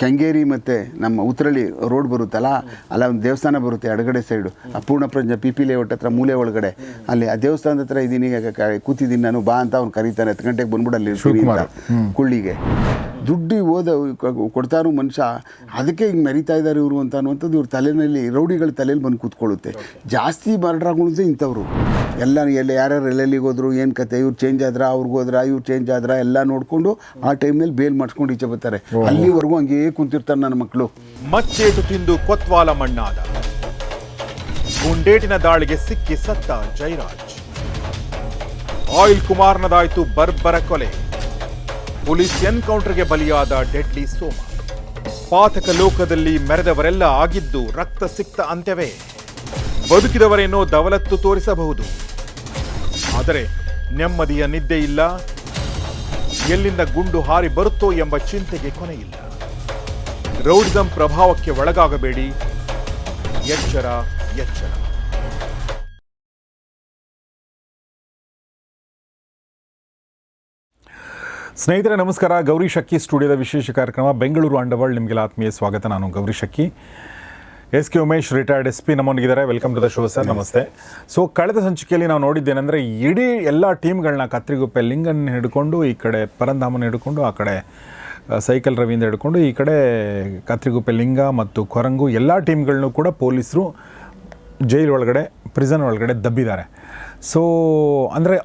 ಕೆಂಗೇರಿ ಮತ್ತು ನಮ್ಮ ಉತ್ತರಳ್ಳಿ ರೋಡ್ ಬರುತ್ತಲ್ಲ ಅಲ್ಲ ಒಂದು ದೇವಸ್ಥಾನ ಬರುತ್ತೆ ಎಡಗಡೆ ಸೈಡು ಆ ಪೂರ್ಣಪ್ರಜ್ಞ ಪಿ ಪಿ ಲೇಔಟ್ ಹತ್ರ ಮೂಲೆ ಒಳಗಡೆ. ಅಲ್ಲಿ ಆ ದೇವಸ್ಥಾನದ ಹತ್ರ ಇದ್ದೀನಿ ಕೂತಿದ್ದೀನಿ ನಾನು ಬಾ ಅಂತ ಅವ್ನು ಕರೀತಾನೆ. ಹತ್ತು ಗಂಟೆಗೆ ಬಂದ್ಬಿಡಲ್ಲಿ ಕುಳ್ಳಿಗೆ. ದುಡ್ಡು ಓದ ಕೊಡ್ತಾರೋ ಮನುಷ್ಯ ಅದಕ್ಕೆ ಹಿಂಗೆ ಮೆರಿತಾ ಇದ್ದಾರೆ ಇವರು ಅಂತ ಅನ್ನುವಂಥದ್ದು ಇವ್ರ ತಲೆಯಲ್ಲಿ ರೌಡಿಗಳ ತಲೆಯಲ್ಲಿ ಬಂದು ಕೂತ್ಕೊಳ್ಳುತ್ತೆ. ಜಾಸ್ತಿ ಮರ್ಡ್ರಾಗುಣಿಸೆ ಇಂಥವ್ರು. ಎಲ್ಲ ಎಲ್ಲ ಯಾರ್ಯಾರು ಎಲ್ಲೆಲ್ಲಿಗೆ ಹೋದ್ರು ಏನು ಕತೆ ಇವ್ರು ಚೇಂಜ್ ಆದ್ರ ಅವ್ರಿಗೆ ಹೋದ್ರ ಇವ್ರು ಚೇಂಜ್ ಆದ್ರ ಎಲ್ಲ ನೋಡಿಕೊಂಡು ಆ ಟೈಮ್ನಲ್ಲಿ ಬೇಲ್ ಮಾಡಿಸ್ಕೊಂಡು ಈಚೆ ಬರ್ತಾರೆ. ಅಲ್ಲಿವರೆಗೂ ಹಂಗೆ ಕುಂತಿರ್ತಾರೆ ನನ್ನ ಮಕ್ಕಳು ಮಚ್ಚೇಟು ತಿಂದು ಕೊತ್ವಾಲ ಮಣ್ಣಾದ. ಗುಂಡೇಟಿನ ದಾಳಿಗೆ ಸಿಕ್ಕಿ ಸತ್ತ ಜೈರಾಜ್. ಆಯಿಲ್ ಕುಮಾರ್ನದಾಯಿತು ಬರ್ಬರ ಕೊಲೆ. ಪೊಲೀಸ್ ಎನ್ಕೌಂಟರ್ಗೆ ಬಲಿಯಾದ ಡೆಡ್ಲಿ ಸೋಮ. ಪಾತಕ ಲೋಕದಲ್ಲಿ ಮೆರೆದವರೆಲ್ಲ ಆಗಿದ್ದು ರಕ್ತ ಸಿಕ್ತ ಅಂತ್ಯವೇ. ಬದುಕಿದವರೇನೋ ದವಲತ್ತು ತೋರಿಸಬಹುದು. ಆದರೆ ನೆಮ್ಮದಿಯ ನಿದ್ದೆ ಇಲ್ಲ. ಎಲ್ಲಿಂದ ಗುಂಡು ಹಾರಿ ಬರುತ್ತೋ ಎಂಬ ಚಿಂತೆಗೆ ಕೊನೆಯಿಲ್ಲ. ರೌಡಿಸಂ ಪ್ರಭಾವಕ್ಕೆ ಒಳಗಾಗಬೇಡಿ. ಎಚ್ಚರ ಎಚ್ಚರ. ಸ್ನೇಹಿತರೆ, ನಮಸ್ಕಾರ. ಗೌರಿ ಶಕ್ಕಿ ಸ್ಟುಡಿಯೋದ ವಿಶೇಷ ಕಾರ್ಯಕ್ರಮ, ಬೆಂಗಳೂರು ಅಂಡರ್ವರ್ಲ್ಡ್. ನಿಮಗೆಲ್ಲ ಆತ್ಮೀಯ ಸ್ವಾಗತ. ನಾನು Gauri ಶಕ್ಕಿ S K Umesh retired S P ನಮ್ಮೊಂದಿಗಿದ್ದಾರೆ. Welcome to the show sir ನಮಸ್ತೆ. ಸೊ ಕಳೆದ ಸಂಚಿಕೆಯಲ್ಲಿ ನಾವು ನೋಡಿದ್ದೇನೆಂದರೆ, ಇಡೀ ಎಲ್ಲ ಟೀಮ್ಗಳನ್ನ ಕತ್ರಿಗುಪ್ಪೆ ಲಿಂಗನ್ನ ಹಿಡ್ಕೊಂಡು, ಈ ಕಡೆ ಪರಂಧಾಮನ ಹಿಡ್ಕೊಂಡು, ಆ ಕಡೆ ಸೈಕಲ್ ರವಿಯಿಂದ ಹಿಡ್ಕೊಂಡು, ಈ ಕಡೆ ಕತ್ರಿಗುಪ್ಪೆ ಲಿಂಗ ಮತ್ತು ಕೊರಂಗು ಎಲ್ಲ ಟೀಮ್ಗಳನ್ನೂ ಕೂಡ ಪೊಲೀಸರು ಜೈಲ್ ಒಳಗಡೆ ಪ್ರಿಸನ್ ಒಳಗಡೆ ದಬ್ಬಿದ್ದಾರೆ. ಸೊ ಅಂದರೆ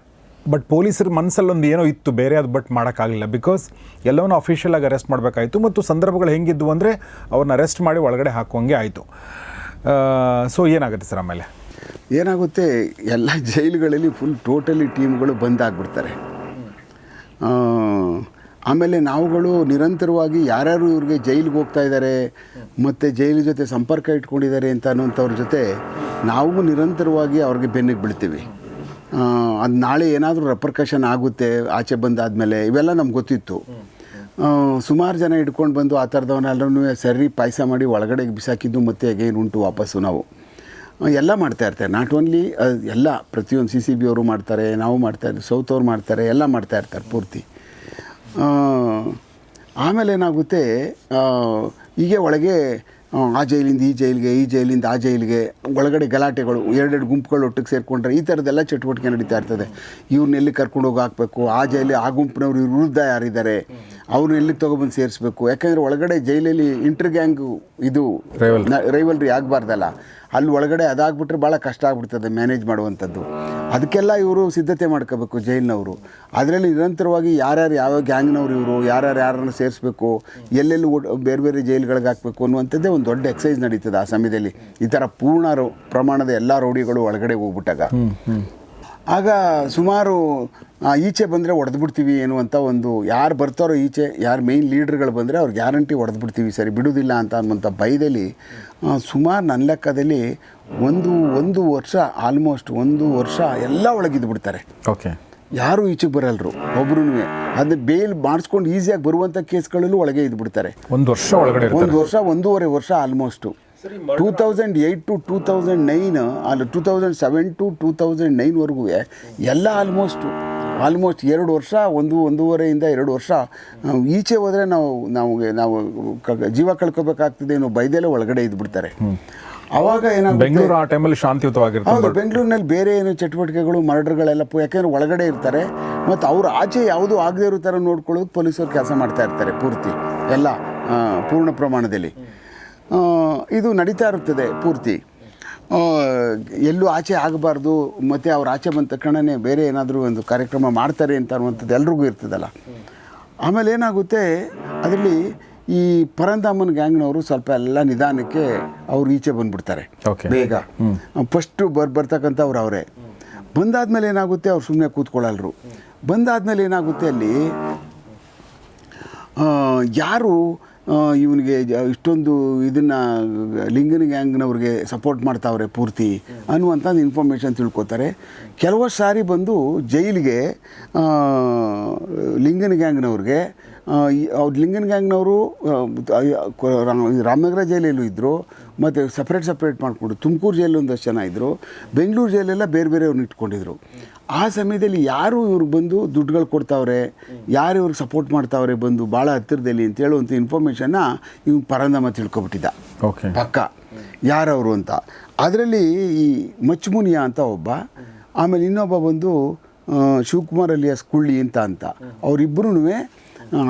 ಬಟ್ ಪೊಲೀಸರ ಮನಸ್ಸಲ್ಲೊಂದು ಏನೋ ಇತ್ತು ಬೇರೆ ಅದು ಬಟ್ ಮಾಡೋಕ್ಕಾಗಲಿಲ್ಲ. ಬಿಕಾಸ್ ಎಲ್ಲವನ್ನೂ ಅಫಿಷಿಯಲ್ ಆಗಿ ಅರೆಸ್ಟ್ ಮಾಡಬೇಕಾಯಿತು ಮತ್ತು ಸಂದರ್ಭಗಳು ಹೆಂಗಿದ್ವು ಅಂದರೆ ಅವ್ರನ್ನ ಅರೆಸ್ಟ್ ಮಾಡಿ ಒಳಗಡೆ ಹಾಕುವಂಗೆ ಆಯಿತು. ಸೊ ಏನಾಗುತ್ತೆ ಸರ್ ಆಮೇಲೆ? ಏನಾಗುತ್ತೆ ಎಲ್ಲ ಜೈಲುಗಳಲ್ಲಿ ಫುಲ್ ಟೋಟಲಿ ಟೀಮ್ಗಳು ಬಂದ್ ಆಗಿಬಿಡ್ತಾರೆ ಆ, ಆಮೇಲೆ ನಾವುಗಳು ನಿರಂತರವಾಗಿ ಯಾರ್ಯಾರು ಇವ್ರಿಗೆ ಜೈಲಿಗೆ ಹೋಗ್ತಾ ಇದ್ದಾರೆ ಮತ್ತು ಜೈಲು ಜೊತೆ ಸಂಪರ್ಕ ಇಟ್ಕೊಂಡಿದ್ದಾರೆ ಅಂತ ಅನ್ನೋಂಥವ್ರ ಜೊತೆ ನಾವು ನಿರಂತರವಾಗಿ ಅವ್ರಿಗೆ ಬೆನ್ನಿಗೆ ಬೀಳ್ತೀವಿ. ಅದು ನಾಳೆ ಏನಾದರೂ ರೆಪರ್ಕಷನ್ ಆಗುತ್ತೆ, ಆಚೆ ಬಂದಾದಮೇಲೆ, ಇವೆಲ್ಲ ನಮ್ಗೆ ಗೊತ್ತಿತ್ತು. ಸುಮಾರು ಜನ ಇಟ್ಕೊಂಡು ಬಂದು ಆ ಥರದವನ್ನೆಲ್ಲರೂ ಸರಿ ಪಾಯಸ ಮಾಡಿ ಒಳಗಡೆಗೆ ಬಿಸಾಕಿದ್ದು ಮತ್ತೆ ಅಗೇನ್ ಉಂಟು ವಾಪಸ್ಸು ನಾವು. ಎಲ್ಲ ಮಾಡ್ತಾ ಇರ್ತಾರೆ. ನಾಟ್ ಓನ್ಲಿ ಎಲ್ಲ, ಪ್ರತಿಯೊಂದು ಸಿ ಸಿ ಬಿ ಅವರು ಮಾಡ್ತಾರೆ, ನಾವು ಮಾಡ್ತಾ ಇದ್ದೀವಿ ಸೌತ್ ಅವ್ರು ಮಾಡ್ತಾರೆ, ಎಲ್ಲ ಮಾಡ್ತಾ ಇರ್ತಾರೆ ಪೂರ್ತಿ. ಆಮೇಲೆ ಏನಾಗುತ್ತೆ ಹೀಗೆ ಒಳಗೆ ಆ, ಜೈಲಿಂದ ಈ ಜೈಲಿಗೆ ಈ ಜೈಲಿಂದ ಆ ಜೈಲಿಗೆ ಒಳಗಡೆ ಗಲಾಟೆಗಳು ಎರಡೆರಡು ಗುಂಪುಗಳು ಒಟ್ಟಿಗೆ ಸೇರಿಕೊಂಡ್ರೆ ಈ ಥರದ್ದೆಲ್ಲ ಚಟುವಟಿಕೆ ನಡೀತಾ ಇರ್ತದೆ. ಇವ್ರನ್ನ ಎಲ್ಲಿ ಕರ್ಕೊಂಡು ಹೋಗಿ ಹಾಕಬೇಕು? ಆ ಜೈಲಿ ಆ ಗುಂಪಿನವ್ರು ಇವ್ರ ವಿರುದ್ಧ ಯಾರಿದ್ದಾರೆ? ಅವ್ರನ್ನ ಎಲ್ಲಿ ತೊಗೊಬಂದು ಸೇರಿಸ್ಬೇಕು? ಯಾಕಂದರೆ ಒಳಗಡೆ ಜೈಲಲ್ಲಿ ಇಂಟರ್ ಗ್ಯಾಂಗು ಇದು ರೈವಲ್ರಿ ಆಗಬಾರ್ದಲ್ಲ. ಅಲ್ಲಿ ಒಳಗಡೆ ಅದಾಗ್ಬಿಟ್ರೆ ಭಾಳ ಕಷ್ಟ ಆಗ್ಬಿಡ್ತದೆ ಮ್ಯಾನೇಜ್ ಮಾಡುವಂಥದ್ದು. ಅದಕ್ಕೆಲ್ಲ ಇವರು ಸಿದ್ಧತೆ ಮಾಡ್ಕೋಬೇಕು ಜೈಲಿನವರು. ಅದರಲ್ಲಿ ನಿರಂತರವಾಗಿ ಯಾರ್ಯಾರು ಯಾವ ಗ್ಯಾಂಗ್ನವರು ಇವರು, ಯಾರ್ಯಾರು ಯಾರನ್ನು ಸೇರಿಸ್ಬೇಕು, ಎಲ್ಲೆಲ್ಲಿ ಬೇರೆ ಬೇರೆ ಜೈಲುಗಳಿಗೆ ಹಾಕಬೇಕು ಅನ್ನುವಂಥದ್ದೇ ಒಂದು ದೊಡ್ಡ ಎಕ್ಸೈಸ್ ನಡೀತದೆ ಆ ಸಮಯದಲ್ಲಿ. ಈ ಥರ ಪೂರ್ಣ ಪ್ರಮಾಣದ ಎಲ್ಲ ರೌಡಿಗಳು ಒಳಗಡೆ ಹೋಗ್ಬಿಟ್ಟಾಗ. ಆಗ ಸುಮಾರು ಈಚೆ ಬಂದರೆ ಬಿಡ್ತೀವಿ ಅಂತ ಒಂದು ಯಾರು ಬರ್ತಾರೋ ಈಚೆ ಯಾರು ಮೇಯ್ನ್ ಲೀಡ್ರ್ಗಳು ಬಂದರೆ ಅವ್ರು ಗ್ಯಾರಂಟಿ ಒಡೆದು ಬಿಡ್ತೀವಿ ಸರಿ ಬಿಡುವುದಿಲ್ಲ ಅಂತ ಅನ್ನುವಂಥ ಭಯದಲ್ಲಿ ಸುಮಾರು ನನ್ನ ಲೆಕ್ಕದಲ್ಲಿ ಒಂದು ಒಂದು ವರ್ಷ ಆಲ್ಮೋಸ್ಟ್ ಒಂದು ವರ್ಷ ಎಲ್ಲ ಒಳಗಿದ್ದು ಬಿಡ್ತಾರೆ ಓಕೆ. ಯಾರೂ ಈಚೆಗೆ ಬರಲ್ರು ಒಬ್ರು ಅದನ್ನ ಬೇಲ್ ಮಾಡಿಸ್ಕೊಂಡು ಈಸಿಯಾಗಿ ಬರುವಂಥ ಕೇಸ್ಗಳಲ್ಲೂ ಒಳಗೆ ಇದ್ಬಿಡ್ತಾರೆ. ಒಂದು ವರ್ಷ ಒಳಗಡೆ ಒಂದು ವರ್ಷ ಒಂದೂವರೆ ವರ್ಷ almost two thousand eight to two thousand nine ಅಲ್ಲಿ two thousand seven to two thousand ನೈನ್ವರೆಗೂ ಎಲ್ಲ ಆಲ್ಮೋಸ್ಟು ಆಲ್ಮೋಸ್ಟ್ ಎರಡು ವರ್ಷ ಒಂದು ಒಂದೂವರೆಯಿಂದ ಎರಡು ವರ್ಷ ಈಚೆ ಹೋದರೆ ನಾವು ನಮಗೆ ನಾವು ಕ- ಜೀವ ಕಳ್ಕೋಬೇಕಾಗ್ತದೆ ಅನ್ನೋ ಬೈದೆಲ್ಲ ಒಳಗಡೆ ಇದ್ಬಿಡ್ತಾರೆ. ಅವಾಗ ಏನಾಗುತ್ತೆ ಬೆಂಗಳೂರು ಆ ಟೈಮಲ್ಲಿ ಶಾಂತಿಯುತವಾಗಿರುತ್ತೆ ಹೌದು ಬೆಂಗಳೂರಿನಲ್ಲಿ ಬೇರೆ ಏನು ಚಟುವಟಿಕೆಗಳು ಮರ್ಡರ್ಗಳೆಲ್ಲ ಪು- ಯಾಕೆಂದ್ರೆ ಒಳಗಡೆ ಇರ್ತಾರೆ ಮತ್ತು ಅವ್ರು ಆಚೆ ಯಾವುದೂ ಆಗದೇ ಇರೋ ಥರ ನೋಡ್ಕೊಳ್ಳೋದು ಪೊಲೀಸರು ಕೆಲಸ ಮಾಡ್ತಾ ಇರ್ತಾರೆ ಪೂರ್ತಿ ಎಲ್ಲ ಪೂರ್ಣ ಪ್ರಮಾಣದಲ್ಲಿ. ಇದು ನಡೀತಾ ಇರುತ್ತದೆ ಪೂರ್ತಿ. ಎಲ್ಲೂ ಆಚೆ ಆಗಬಾರ್ದು ಮತ್ತು ಅವ್ರು ಆಚೆ ಬಂದ ತಕ್ಷಣವೇ ಬೇರೆ ಏನಾದರೂ ಒಂದು ಕಾರ್ಯಕ್ರಮ ಮಾಡ್ತಾರೆ ಅಂತ ಅನ್ನುವಂಥದ್ದು ಎಲ್ರಿಗೂ ಇರ್ತದಲ್ಲ. ಆಮೇಲೆ ಏನಾಗುತ್ತೆ ಅದರಲ್ಲಿ ಈ ಪರಂದಾಮನ್ ಗ್ಯಾಂಗ್ನವರು ಸ್ವಲ್ಪ ಎಲ್ಲ ನಿಧಾನಕ್ಕೆ ಅವ್ರು ಈಚೆ ಬಂದ್ಬಿಡ್ತಾರೆ. ಬೇಗ. ಫಸ್ಟು ಬರ್ ಬರ್ತಕ್ಕಂಥವ್ರು ಅವರೇ. ಬಂದಾದ್ಮೇಲೆ ಏನಾಗುತ್ತೆ ಅವ್ರು ಸುಮ್ಮನೆ ಕೂತ್ಕೊಳ್ಳಲ್ರು. ಬಂದಾದ್ಮೇಲೆ ಏನಾಗುತ್ತೆ ಅಲ್ಲಿ ಯಾರು ಇವನಿಗೆ ಇಷ್ಟೊಂದು ಇದನ್ನು ಲಿಂಗನ ಗ್ಯಾಂಗ್ನವ್ರಿಗೆ ಸಪೋರ್ಟ್ ಮಾಡ್ತಾವ್ರೆ ಪೂರ್ತಿ ಅನ್ನುವಂಥದ್ದು ಇನ್ಫಾರ್ಮೇಷನ್ ತಿಳ್ಕೊತಾರೆ. ಕೆಲವಷ್ಟು ಸಾರಿ ಬಂದು ಜೈಲಿಗೆ ಲಿಂಗನ ಗ್ಯಾಂಗ್ನವ್ರಿಗೆ ಅವ್ರು ಲಿಂಗನ್ ಗ್ಯಾಂಗ್ನವರು ರಾಮನಗರ ಜೈಲಲ್ಲೂ ಇದ್ದರು ಮತ್ತು ಸಪ್ರೇಟ್ ಸಪ್ರೇಟ್ ಮಾಡಿಕೊಂಡು ತುಮಕೂರು ಜೈಲು ಒಂದಷ್ಟು ಜನ ಇದ್ದರು ಬೆಂಗಳೂರು ಜೈಲೆಲ್ಲ ಬೇರೆ ಬೇರೆಯವ್ರನ್ನ ಇಟ್ಕೊಂಡಿದ್ರು. ಆ ಸಮಯದಲ್ಲಿ ಯಾರು ಇವ್ರಿಗೆ ಬಂದು ದುಡ್ಡುಗಳು ಕೊಡ್ತಾವ್ರೆ? ಯಾರು ಇವ್ರಿಗೆ ಸಪೋರ್ಟ್ ಮಾಡ್ತಾವ್ರೆ ಬಂದು ಭಾಳ ಹತ್ತಿರದಲ್ಲಿ ಅಂತ ಹೇಳುವಂಥ ಇನ್ಫಾರ್ಮೇಷನ್ನ ಇವ್ ಪರಂದಮ್ಮ ತಿಳ್ಕೊಬಿಟ್ಟಿದ್ದ. ಓಕೆ ಪಕ್ಕ. ಯಾರವರು ಅಂತ. ಅದರಲ್ಲಿ ಈ ಮಚ್ಮುನಿಯಾ ಅಂತ ಒಬ್ಬ ಆಮೇಲೆ ಇನ್ನೊಬ್ಬ ಬಂದು ಶಿವಕುಮಾರ್ ಅಲ್ಲಿಯ ಕುಳ್ಳಿ ಅಂತ ಅಂತ. ಅವರಿಬ್ಬರೂ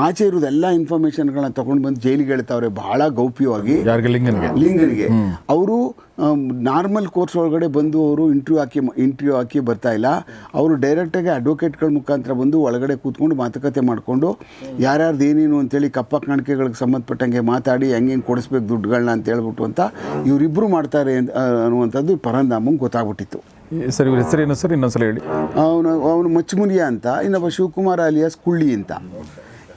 ಆಚೆ ಇರೋದೆಲ್ಲ ಇನ್ಫಾರ್ಮೇಷನ್ಗಳನ್ನ ತೊಗೊಂಡು ಬಂದು ಜೈಲಿಗೆ ಹೇಳ್ತಾವ್ರೆ ಬಹಳ ಗೌಪ್ಯವಾಗಿ. ಲಿಂಗನ್ಗೆ. ಅವರು ನಾರ್ಮಲ್ ಕೋರ್ಸ್ ಒಳಗಡೆ ಬಂದು ಅವರು ಇಂಟರ್ವ್ಯೂ ಹಾಕಿ ಇಂಟರ್ವ್ಯೂ ಹಾಕಿ ಬರ್ತಾ ಇಲ್ಲ. ಅವರು ಡೈರೆಕ್ಟಾಗಿ ಅಡ್ವೊಕೇಟ್ಗಳ ಮುಖಾಂತರ ಬಂದು ಒಳಗಡೆ ಕೂತ್ಕೊಂಡು ಮಾತುಕತೆ ಮಾಡಿಕೊಂಡು ಯಾರ್ಯಾರ್ದು ಏನೇನು ಅಂತೇಳಿ ಕಪ್ಪ ಕಾಣಿಕೆಗಳಿಗೆ ಸಂಬಂಧಪಟ್ಟಂಗೆ ಮಾತಾಡಿ ಹೆಂಗೆ ಹೆಂಗೆ ಕೊಡಿಸ್ಬೇಕು ದುಡ್ಡುಗಳನ್ನ ಅಂತ ಹೇಳ್ಬಿಟ್ಟು ಅಂತ ಇವರಿಬ್ಬರು ಮಾಡ್ತಾರೆ ಅನ್ನುವಂಥದ್ದು ಪರಂಧಾಮಂಗೆ ಗೊತ್ತಾಗ್ಬಿಟ್ಟಿತ್ತು. ಸರ್ ಇವ್ರ ಹೆಸರೇನು ಸರ್? ಇನ್ನೊಂದ್ಸಲ ಹೇಳಿ. ಅವನು ಅವನು ಮಚ್ಚಮುನಿಯ ಅಂತ ಇನ್ನೊಬ್ಬ ಶಿವಕುಮಾರ್ ಅಲಿಯಾಸ್ ಕುಳ್ಳಿ ಅಂತ.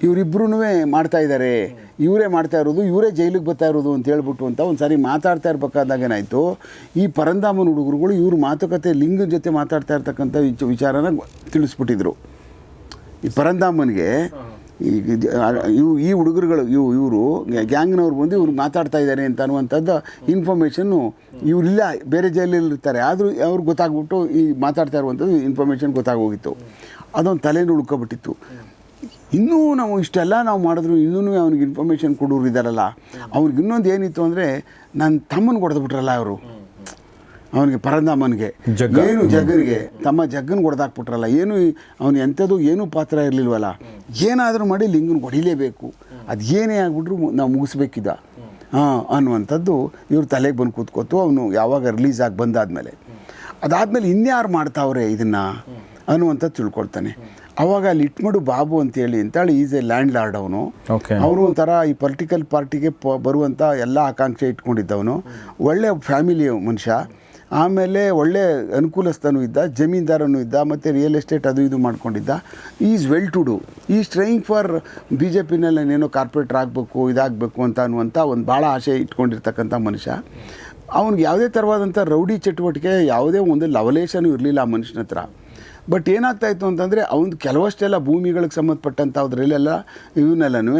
ಇವರಿಬ್ಬರೂ ಮಾಡ್ತಾ ಇದ್ದಾರೆ. ಇವರೇ ಮಾಡ್ತಾ ಇರೋದು, ಇವರೇ ಜೈಲಿಗೆ ಬರ್ತಾ ಇರೋದು ಅಂತ ಹೇಳ್ಬಿಟ್ಟು ಅಂತ ಒಂದು ಸಾರಿ ಮಾತಾಡ್ತಾ ಇರ್ಬೇಕಾದಾಗ ಏನಾಯಿತು? ಈ ಪರಂದಾಮನ ಹುಡುಗರುಗಳು ಇವ್ರ ಮಾತುಕತೆ ಲಿಂಗದ ಜೊತೆ ಮಾತಾಡ್ತಾ ಇರ್ತಕ್ಕಂಥ ವಿಚ- ವಿಚಾರನ ತಿಳಿಸ್ಬಿಟ್ಟಿದ್ರು. ಈ ಪರಂದಾಮನಿಗೆ ಇವು, ಈ ಹುಡುಗರುಗಳು, ಇವು, ಇವರು ಗ್ಯಾಂಗ್ನವ್ರು ಬಂದು ಇವ್ರು ಮಾತಾಡ್ತಾ ಇದ್ದಾರೆ ಅಂತ ಅನ್ನುವಂಥದ್ದು ಇನ್ಫಾರ್ಮೇಷನ್ನು ಇವರಿಲ್ಲ ಬೇರೆ ಜೈಲಲ್ಲಿ ಇರ್ತಾರೆ. ಆದರೂ ಅವ್ರಿಗೆ ಗೊತ್ತಾಗ್ಬಿಟ್ಟು ಈ ಮಾತಾಡ್ತಾ ಇರುವಂಥದ್ದು ಇನ್ಫಾರ್ಮೇಷನ್ ಗೊತ್ತಾಗೋಗಿತ್ತು. ಅದೊಂದು ತಲೆನೂ ಉಳ್ಕೊಬಿಟ್ಟಿತ್ತು. ಇನ್ನೂ ನಾವು ಇಷ್ಟೆಲ್ಲ ನಾವು ಮಾಡಿದ್ರು ಇನ್ನೂ ಅವ್ನಿಗೆ ಇನ್ಫಾರ್ಮೇಷನ್ ಕೊಡೋರು ಇದ್ದಾರಲ್ಲ. ಅವ್ನಿಗೆ ಇನ್ನೊಂದು ಏನಿತ್ತು ಅಂದರೆ ನನ್ನ ತಮ್ಮನ ಹೊಡೆದ್ಬಿಟ್ರಲ್ಲ ಅವರು. ಅವನಿಗೆ ಪರಂದಾಮನಿಗೆ. ಏನು ಜಗ್ಗನಿಗೆ? ತಮ್ಮ ಜಗ್ಗನ ಹೊಡೆದಾಕ್ಬಿಟ್ರಲ್ಲ. ಏನು ಅವನು ಎಂಥದ್ದು ಏನೂ ಪಾತ್ರ ಇರಲಿಲ್ವಲ್ಲ. ಏನಾದರೂ ಮಾಡಿ ಲಿಂಗನ ಹೊಡಿಲೇಬೇಕು. ಅದು ಏನೇ ಆಗ್ಬಿಟ್ರು ನಾವು ಮುಗಿಸ್ಬೇಕಿದ್ದ ಹಾಂ ಅನ್ನುವಂಥದ್ದು ಇವ್ರ ತಲೆಗೆ ಬಂದು ಕೂತ್ಕೊತು. ಅವನು ಯಾವಾಗ ರಿಲೀಸ್ ಆಗಿ ಬಂದಾದ್ಮೇಲೆ. ಅದಾದಮೇಲೆ ಇನ್ಯಾರು ಮಾಡ್ತಾವ್ರೆ ಇದನ್ನು ಅನ್ನುವಂಥದ್ದು ತಿಳ್ಕೊಳ್ತಾನೆ. ಅವಾಗ ಅಲ್ಲಿ ಇಟ್ಮಡು ಬಾಬು ಅಂತೇಳಿ ಅಂತೇಳಿ ಈಸ್ ಎ ಲ್ಯಾಂಡ್ ಲಾರ್ಡ್ ಅವನು ಅವರು ಒಂಥರ ಈ ಪೊಲಿಟಿಕಲ್ ಪಾರ್ಟಿಗೆ ಪ ಬರುವಂಥ ಎಲ್ಲ ಆಕಾಂಕ್ಷೆ ಇಟ್ಕೊಂಡಿದ್ದವನು. ಒಳ್ಳೆ ಫ್ಯಾಮಿಲಿ ಮನುಷ್ಯ. ಆಮೇಲೆ ಒಳ್ಳೆ ಅನುಕೂಲಸ್ಥನೂ ಇದ್ದ ಜಮೀನ್ದಾರನೂ ಇದ್ದ ಮತ್ತು ರಿಯಲ್ ಎಸ್ಟೇಟ್ ಅದು ಇದು ಮಾಡ್ಕೊಂಡಿದ್ದ. Is well to do is strong for B J ಪಿನಲ್ಲಿ ಏನೇನೋ ಕಾರ್ಪೊರೇಟ್ರ್ ಆಗಬೇಕು ಇದಾಗಬೇಕು ಅಂತ ಅನ್ನುವಂಥ ಒಂದು ಭಾಳ ಆಸೆ ಇಟ್ಕೊಂಡಿರ್ತಕ್ಕಂಥ ಮನುಷ್ಯ. ಅವ್ನಿಗೆ ಯಾವುದೇ ಥರವಾದಂಥ ರೌಡಿ ಚಟುವಟಿಕೆ ಯಾವುದೇ ಒಂದು ಲವಲೇಶನೂ ಇರಲಿಲ್ಲ ಆ ಮನುಷ್ಯನ ಹತ್ರ. ಬಟ್ ಏನಾಗ್ತಾಯಿತ್ತು ಅಂತಂದರೆ ಅವನು ಕೆಲವಷ್ಟೆಲ್ಲ ಭೂಮಿಗಳಿಗೆ ಸಂಬಂಧಪಟ್ಟಂಥದ್ರಲ್ಲೆಲ್ಲ ಇವನ್ನೆಲ್ಲನೂ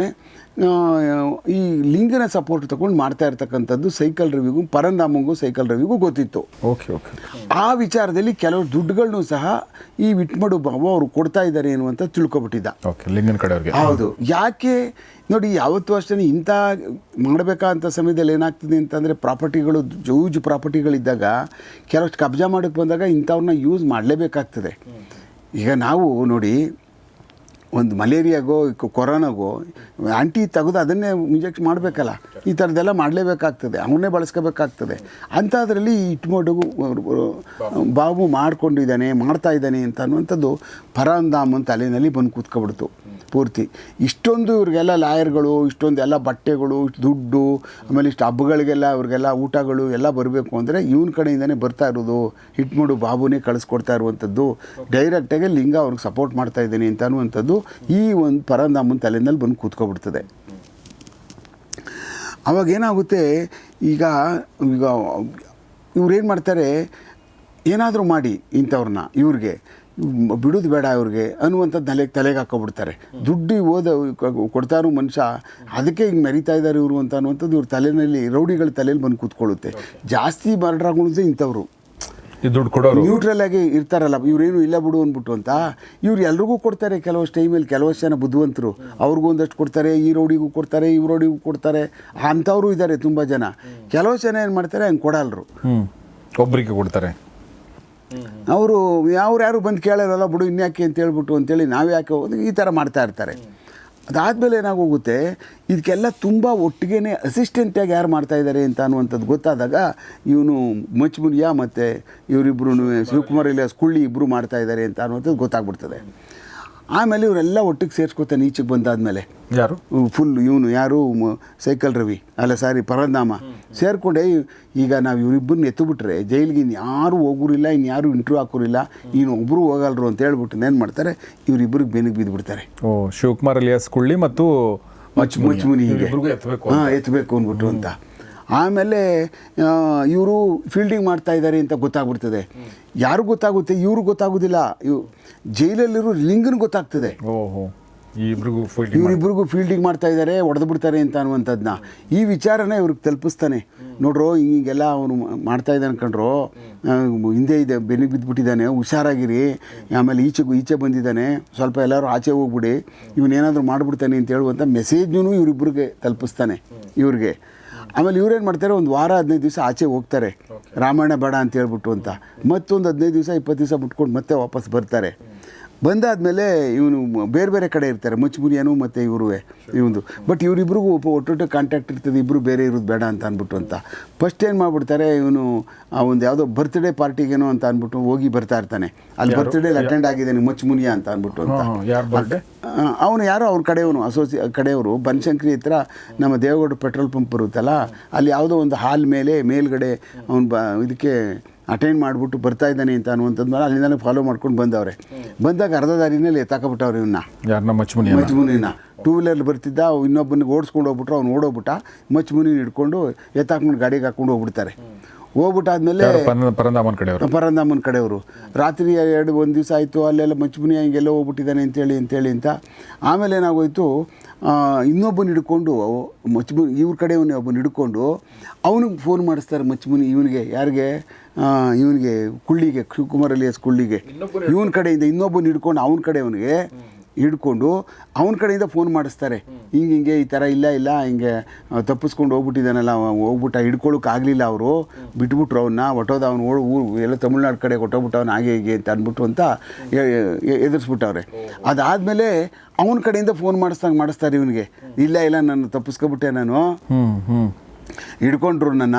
ಈ ಲಿಂಗನ ಸಪೋರ್ಟ್ ತಗೊಂಡು ಮಾಡ್ತಾ ಇರ್ತಕ್ಕಂಥದ್ದು ಸೈಕಲ್ ರವಿಗೂ ಪರಂದಾಮಂಗೂ ಸೈಕಲ್ ರವಿಗೂ ಗೊತ್ತಿತ್ತು. ಓಕೆ ಓಕೆ ಆ ವಿಚಾರದಲ್ಲಿ ಕೆಲವು ದುಡ್ಡುಗಳನ್ನು ಸಹ ಈ ವಿಟ್ಮಡು ಬಾಬು ಅವರು ಕೊಡ್ತಾ ಇದ್ದಾರೆ ಅನ್ನುವಂಥ ತಿಳ್ಕೊಬಿಟ್ಟಿದ್ದ. ಓಕೆ ಲಿಂಗನ ಕಡೆಯವ್ರಿಗೆ ಹೌದು. ಯಾಕೆ? ನೋಡಿ ಯಾವತ್ತೂ ಅಷ್ಟೇ ಇಂಥ ಮಾಡಬೇಕಂತ ಸಮಯದಲ್ಲಿ ಏನಾಗ್ತದೆ ಅಂತಂದರೆ ಪ್ರಾಪರ್ಟಿಗಳು ಜೂಜ್ ಪ್ರಾಪರ್ಟಿಗಳಿದ್ದಾಗ ಕೆಲವಷ್ಟು ಕಬ್ಜಾ ಮಾಡೋಕ್ಕೆ ಬಂದಾಗ ಇಂಥವ್ರನ್ನ ಯೂಸ್ ಮಾಡಲೇಬೇಕಾಗ್ತದೆ. ಈಗ ನಾವು ನೋಡಿ ಒಂದು ಮಲೇರಿಯಾಗೋ, ಕೊರೋನಾಗೋ, ಆಂಟಿ ತೆಗೆದು ಅದನ್ನೇ ಇಂಜೆಕ್ಟ್ ಮಾಡಬೇಕಲ್ಲ. ಈ ಥರದ್ದೆಲ್ಲ ಮಾಡಲೇಬೇಕಾಗ್ತದೆ. ಅವನ್ನೇ ಬಳಸ್ಕೋಬೇಕಾಗ್ತದೆ. ಅಂಥದ್ರಲ್ಲಿ ಇಟ್ಮೋಡು ಬಾಬು ಮಾಡ್ಕೊಂಡಿದ್ದಾನೆ, ಮಾಡ್ತಾ ಇದ್ದಾನೆ ಅಂತ ಅನ್ನುವಂಥದ್ದು ಅಂತ ತಲೆಯಲ್ಲಿ ಬಂದು ಕೂತ್ಕೊಬಿಡ್ತು. ಪೂರ್ತಿ. ಇಷ್ಟೊಂದು ಇವ್ರಿಗೆಲ್ಲ ಲಾಯರ್ಗಳು, ಇಷ್ಟೊಂದು ಎಲ್ಲ ಬಟ್ಟೆಗಳು, ಇಷ್ಟು ದುಡ್ಡು, ಆಮೇಲೆ ಇಷ್ಟು ಹಬ್ಬಗಳಿಗೆಲ್ಲ ಅವ್ರಿಗೆಲ್ಲ ಊಟಗಳು ಎಲ್ಲ ಬರಬೇಕು ಅಂದರೆ ಇವನ ಕಡೆಯಿಂದನೇ ಬರ್ತಾ ಇರೋದು. ಹಿಟ್ಮಡು ಬಾಬುನೇ ಕಳಿಸ್ಕೊಡ್ತಾ ಇರುವಂಥದ್ದು. ಡೈರೆಕ್ಟಾಗಿ ಲಿಂಗ ಅವ್ರಿಗೆ ಸಪೋರ್ಟ್ ಮಾಡ್ತಾ ಇದ್ದೀನಿ ಅಂತ ಅನ್ನುವಂಥದ್ದು ಈ ಒಂದು ಪರಂದಾಮನ ತಲೆಯಲ್ಲಿ ಬಂದು ಕೂತ್ಕೊಬಿಡ್ತದೆ. ಅವಾಗ ಏನಾಗುತ್ತೆ, ಈಗ ಈಗ ಇವ್ರೇನು ಮಾಡ್ತಾರೆ, ಏನಾದರೂ ಮಾಡಿ ಇಂಥವ್ರನ್ನ, ಇವ್ರಿಗೆ. ಇವ್ ಬಿಡೋದು ಬೇಡ ಅವ್ರಿಗೆ ಅನ್ನುವಂಥದ್ದು ತಲೆಗೆ ತಲೆಗೆ ಹಾಕೊಬಿಡ್ತಾರೆ. ದುಡ್ಡು ಓದ ಕೊಡ್ತಾರೋ ಮನುಷ್ಯ ಅದಕ್ಕೆ ಹಿಂಗೆ ಮೆರಿತಾ ಇದ್ದಾರೆ ಇವರು ಅಂತ ಅನ್ನುವಂಥದ್ದು ಇವ್ರ ತಲೆಯಲ್ಲಿ ರೌಡಿಗಳ ತಲೆಯಲ್ಲಿ ಬಂದು ಕೂತ್ಕೊಳ್ಳುತ್ತೆ. ಜಾಸ್ತಿ ಮರ್ಡರ್ ಆಗೋದು ಇಂಥವ್ರು. ದುಡ್ಡು ಕೊಡೋರು. ನ್ಯೂಟ್ರಲ್ ಆಗಿ ಇರ್ತಾರಲ್ಲ ಇವರೇನು ಇಲ್ಲ ಬಿಡು ಅಂದ್ಬಿಟ್ಟು ಅಂತ ಇವ್ರು ಎಲ್ರಿಗೂ ಕೊಡ್ತಾರೆ ಕೆಲವಷ್ಟು ಟೈಮಲ್ಲಿ ಕೆಲವಷ್ಟು ಜನ ಬುದ್ಧಿವಂತರು. ಅವ್ರಿಗೂ ಒಂದಷ್ಟು ಕೊಡ್ತಾರೆ ಈ ರೋಡಿಗೂ ಕೊಡ್ತಾರೆ ಈ ರೋಡಿಗೂ ಕೊಡ್ತಾರೆ. ಅಂಥವರು ಇದ್ದಾರೆ ತುಂಬ ಜನ. ಕೆಲವಷ್ಟು ಜನ ಏನು ಮಾಡ್ತಾರೆ ಹಂಗೆ ಕೊಡಲ್ರು. ಒಬ್ಬರಿಗೆ ಕೊಡ್ತಾರೆ. ಅವರು ಅವ್ರು ಯಾರು ಬಂದು ಕೇಳೋರಲ್ಲ, ಬಿಡು, ಇನ್ಯಾಕೆ? ಅಂತ ಹೇಳ್ಬಿಟ್ಟು ಅಂತೇಳಿ ನಾವು ಯಾಕೆ ಈ ಥರ ಮಾಡ್ತಾ ಇರ್ತಾರೆ. ಅದಾದಮೇಲೆ ಏನಾಗೋಗುತ್ತೆ, ಇದಕ್ಕೆಲ್ಲ ತುಂಬ ಒಟ್ಟಿಗೆ ಅಸಿಸ್ಟೆಂಟಾಗಿ ಯಾರು ಮಾಡ್ತಾ ಇದ್ದಾರೆ ಅಂತ ಅನ್ನುವಂಥದ್ದು ಗೊತ್ತಾದಾಗ ಇವನು ಮಚ್ಮುನಿಯಾ ಮತ್ತು ಇವರಿಬ್ಬರು ಶಿವಕುಮಾರ್ ಇಲ್ಲ ಕುಳ್ಳಿ ಇಬ್ಬರು ಮಾಡ್ತಾ ಇದ್ದಾರೆ ಅಂತ ಅನ್ನುವಂಥದ್ದು ಗೊತ್ತಾಗ್ಬಿಡ್ತದೆ. ಆಮೇಲೆ ಇವರೆಲ್ಲ ಒಟ್ಟಿಗೆ ಸೇರಿಸ್ಕೊತಾನೆ ಈಚೆಗೆ ಬಂದಾದಮೇಲೆ. ಯಾರು? ಫುಲ್ ಇವನು ಯಾರು ಸೈಕಲ್ ರವಿ ಅಲ್ಲ ಸಾರಿ ಪರಂದಾಮ ಸೇರಿಕೊಂಡೆ ಈಗ ನಾವು ಇವರಿಬ್ಬರನ್ನ ಎತ್ತುಬಿಟ್ರೆ ಜೈಲಿಗೆ ಯಾರೂ ಹೋಗೋರಿಲ್ಲ ಯಾರೂ ಇಂಟ್ರ್ಯೂ ಹಾಕೋರಿಲ್ಲ ಇನ್ನು ಒಬ್ಬರು ಹೋಗಲ್ರು ಅಂತ ಹೇಳ್ಬಿಟ್ಟು ಏನು ಮಾಡ್ತಾರೆ ಇವರಿಬ್ಬರಿಗೆ ಬೆನಿಗೆ ಬಿದ್ದುಬಿಡ್ತಾರೆ ಓ ಶಿವಕುಮಾರ್ ಅಲಿಯಾಸ್ ಕುಳ್ಳಿ ಮತ್ತು ಮಚ್ಮುನಿ ಹೀಗೆ. ಮುನಿ ಎತ್ತಬೇಕು ಹಾಂ ಎತ್ತಬೇಕು ಅಂದ್ಬಿಟ್ಟು ಅಂತ. ಆಮೇಲೆ ಇವರು ಫೀಲ್ಡಿಂಗ್ ಮಾಡ್ತಾ ಇದ್ದಾರೆ ಅಂತ ಗೊತ್ತಾಗ್ಬಿಡ್ತದೆ. ಯಾರು ಗೊತ್ತಾಗುತ್ತೆ? ಇವ್ರಿಗೆ ಗೊತ್ತಾಗೋದಿಲ್ಲ. ಇವು ಜೈಲಲ್ಲಿರೋ ಲಿಂಗನ್ ಗೊತ್ತಾಗ್ತದೆ. ಓಹೋ ಇಬ್ರಿಗೂ ಫೀಲ್ಡಿಂಗ್ ಇವರಿಬ್ಬರಿಗೂ ಫೀಲ್ಡಿಂಗ್ ಮಾಡ್ತಾ ಇದ್ದಾರೆ ಹೊಡೆದು ಬಿಡ್ತಾರೆ ಅಂತ ಅನ್ನುವಂಥದ್ನ. ಈ ವಿಚಾರನ ಇವ್ರಿಗೆ ತಲುಪಿಸ್ತಾನೆ. ನೋಡ್ರೋ ಹಿಂಗೆಲ್ಲ ಅವನು ಮಾಡ್ತಾ ಇದ್ದಾನೆ ಕಣ್ರೋ. ಹಿಂದೆ ಇದೆ ಬೆನ್ನಿಗೆ ಬಿದ್ದುಬಿಟ್ಟಿದ್ದಾನೆ ಹುಷಾರಾಗಿರಿ. ಆಮೇಲೆ ಈಚೆಗೂ ಈಚೆ ಬಂದಿದ್ದಾನೆ. ಸ್ವಲ್ಪ ಎಲ್ಲರೂ ಆಚೆ ಹೋಗ್ಬಿಡಿ. ಇವನೇನಾದರೂ ಮಾಡಿಬಿಡ್ತಾನೆ ಅಂತ ಹೇಳುವಂಥ ಮೆಸೇಜ್ನೂ ಇವರಿಬ್ಬರಿಗೆ ತಲುಪಿಸ್ತಾನೆ. ಇವ್ರಿಗೆ. ಆಮೇಲೆ ಇವ್ರೇನು ಮಾಡ್ತಾರೆ ಒಂದು ವಾರ ಹದಿನೈದು ದಿವಸ ಆಚೆ ಹೋಗ್ತಾರೆ. ರಾಮಾಯಣ ಬೇಡ ಅಂತ ಹೇಳ್ಬಿಟ್ಟು ಅಂತ. ಮತ್ತೊಂದು ಹದಿನೈದು ದಿವಸ ಇಪ್ಪತ್ತು ದಿವಸ ಬಿಟ್ಕೊಂಡು ಮತ್ತೆ ವಾಪಸ್ ಬರ್ತಾರೆ. ಬಂದಾದಮೇಲೆ ಇವನು ಬೇರೆ ಬೇರೆ ಕಡೆ ಇರ್ತಾರೆ ಮುಚ್ಚುಮುನಿಯನು ಮತ್ತು ಇವರು ಇವನು ಬಟ್ ಇವರಿಬ್ರಿಗೂ ಒಬ್ಬ ಒಟ್ಟೊಟ್ಟು ಕಾಂಟ್ಯಾಕ್ಟ್ ಇರ್ತದೆ ಇಬ್ಬರು ಬೇರೆ ಇರೋದು ಬೇಡ ಅಂತ ಅಂದ್ಬಿಟ್ಟು ಅಂತ. ಫಸ್ಟ್ ಏನು ಮಾಡ್ಬಿಡ್ತಾರೆ ಇವನು ಆ ಒಂದು ಯಾವುದೋ ಬರ್ತ್ಡೇ ಪಾರ್ಟಿಗೇನೋ ಅಂತ ಅಂದ್ಬಿಟ್ಟು ಹೋಗಿ ಬರ್ತಾ ಇರ್ತಾನೆ. ಅಲ್ಲಿ ಬರ್ತ್ಡೇಲಿ ಅಟೆಂಡ್ ಆಗಿದ್ದಾನೆ ಮುಚ್ಚುಮುನಿಯ ಅಂತ ಅಂದ್ಬಿಟ್ಟು ಅಂತ. ಅವನು ಯಾರೋ ಅವ್ರ ಕಡೆಯವನು ಅಸೋಸಿ ಕಡೆಯವರು. ಬನಶಂಕರಿ ಹತ್ರ ನಮ್ಮ ದೇವಗೌಡ ಪೆಟ್ರೋಲ್ ಪಂಪ್ ಬರುತ್ತಲ್ಲ ಅಲ್ಲಿ ಯಾವುದೋ ಒಂದು ಹಾಲ್ ಮೇಲೆ ಮೇಲ್ಗಡೆ ಅವ್ನು ಬ ಇದಕ್ಕೆ ಅಟೆಂಡ್ ಮಾಡಿಬಿಟ್ಟು ಬರ್ತಾ ಇದ್ದಾನೆ ಅಂತ ಅನ್ನುವಂಥದ್ದು ಮೇಲೆ ಅಲ್ಲಿಂದ ಫಾಲೋ ಮಾಡ್ಕೊಂಡು ಬಂದವ್ರೆ. ಬಂದಾಗ ಅರ್ಧ ದಾರಿನಲ್ಲಿ ಎತ್ತಾಕಬಿಟ್ಟವ್ರೆ ಇವನ್ನ ಯಾರನ್ನ ಮಚ್ಚಮುನಿ ಮಚ್ಮುನಿನ ಟೂ ವೀಲರ್ ಬರ್ತಿದ್ದ ಇನ್ನೊಬ್ಬನಿಗೆ ಓಡಿಸ್ಕೊಂಡು ಹೋಗ್ಬಿಟ್ರು ಅವ್ನು ಓಡೋಗ್ಬಿಟ್ಟ ಮಚ್ಮುನಿ ಹಿಡ್ಕೊಂಡು ಎತ್ತಾಕೊಂಡು ಗಾಡಿಗೆ ಹಾಕ್ಕೊಂಡು ಹೋಗ್ಬಿಡ್ತಾರೆ. ಹೋಗ್ಬಿಟ್ಟಾದ್ಮೇಲೆ ಪರಂದಾಮನ್ ಕಡೆಯವರು. ಪರಂದಾಮನ್ ಕಡೆಯವರು. ರಾತ್ರಿ ಎರಡು ಒಂದು ದಿವಸ ಆಯಿತು ಅಲ್ಲೆಲ್ಲ ಮಚ್ಮುನಿ ಹಿಂಗೆಲ್ಲ ಹೋಗ್ಬಿಟ್ಟಿದ್ದಾನೆ ಅಂತೇಳಿ ಅಂತೇಳಿ ಅಂತ. ಆಮೇಲೆ ಏನಾಗೋಯ್ತು ಇನ್ನೊಬ್ಬನ ಹಿಡ್ಕೊಂಡು ಮಚ್ಮುನಿ ಇವ್ರ ಕಡೆ ಒಬ್ಬನ ಹಿಡ್ಕೊಂಡು ಅವನಿಗೆ ಫೋನ್ ಮಾಡಿಸ್ತಾರೆ ಮಚ್ಮುನಿ ಇವನಿಗೆ ಯಾರಿಗೆ? ಇವನಿಗೆ ಕುಳ್ಳಿಗೆ ಶಿವಕುಮಾರ್ ಅಲಿಯಸ್ ಕುಳ್ಳಿಗೆ. ಇವನ ಕಡೆಯಿಂದ ಇನ್ನೊಬ್ಬನ ಹಿಡ್ಕೊಂಡು ಅವನ ಕಡೆ ಅವನಿಗೆ ಹಿಡ್ಕೊಂಡು ಅವನ ಕಡೆಯಿಂದ ಫೋನ್ ಮಾಡಿಸ್ತಾರೆ. ಹಿಂಗೆ ಹಿಂಗೆ ಈ ಥರ ಇಲ್ಲ ಇಲ್ಲ ಹಿಂಗೆ ತಪ್ಪಿಸ್ಕೊಂಡು ಹೋಗ್ಬಿಟ್ಟಿದ್ದಾನಲ್ಲ ಅವ ಹೋಗ್ಬಿಟ್ಟ ಹಿಡ್ಕೊಳ್ಳೋಕೆ ಆಗಲಿಲ್ಲ ಅವರು. ಬಿಟ್ಬಿಟ್ರು ಅವನ್ನ ಒಟ್ಟೋದ ಅವ್ನು ಓಡ್ ಊರು ಎಲ್ಲ ತಮಿಳ್ನಾಡು ಕಡೆ ಹೊಟ್ಟೋಗ್ಬಿಟ್ಟವನು ಹಾಗೆ ಹೀಗೆ ಅಂತ ಅಂದ್ಬಿಟ್ಟು ಅಂತ ಎದುರಿಸ್ಬಿಟ್ಟವ್ರೆ. ಅದಾದಮೇಲೆ ಅವನ ಕಡೆಯಿಂದ ಫೋನ್ ಮಾಡಿಸ್ದಂಗೆ ಮಾಡಿಸ್ತಾರೆ ಇವನಿಗೆ. ಇಲ್ಲ ಇಲ್ಲ ನಾನು ತಪ್ಪಿಸ್ಕೊಬಿಟ್ಟೆ ನಾನು. ಹ್ಞೂ ಹ್ಞೂ ಹಿಡ್ಕೊಂಡ್ರು ನನ್ನ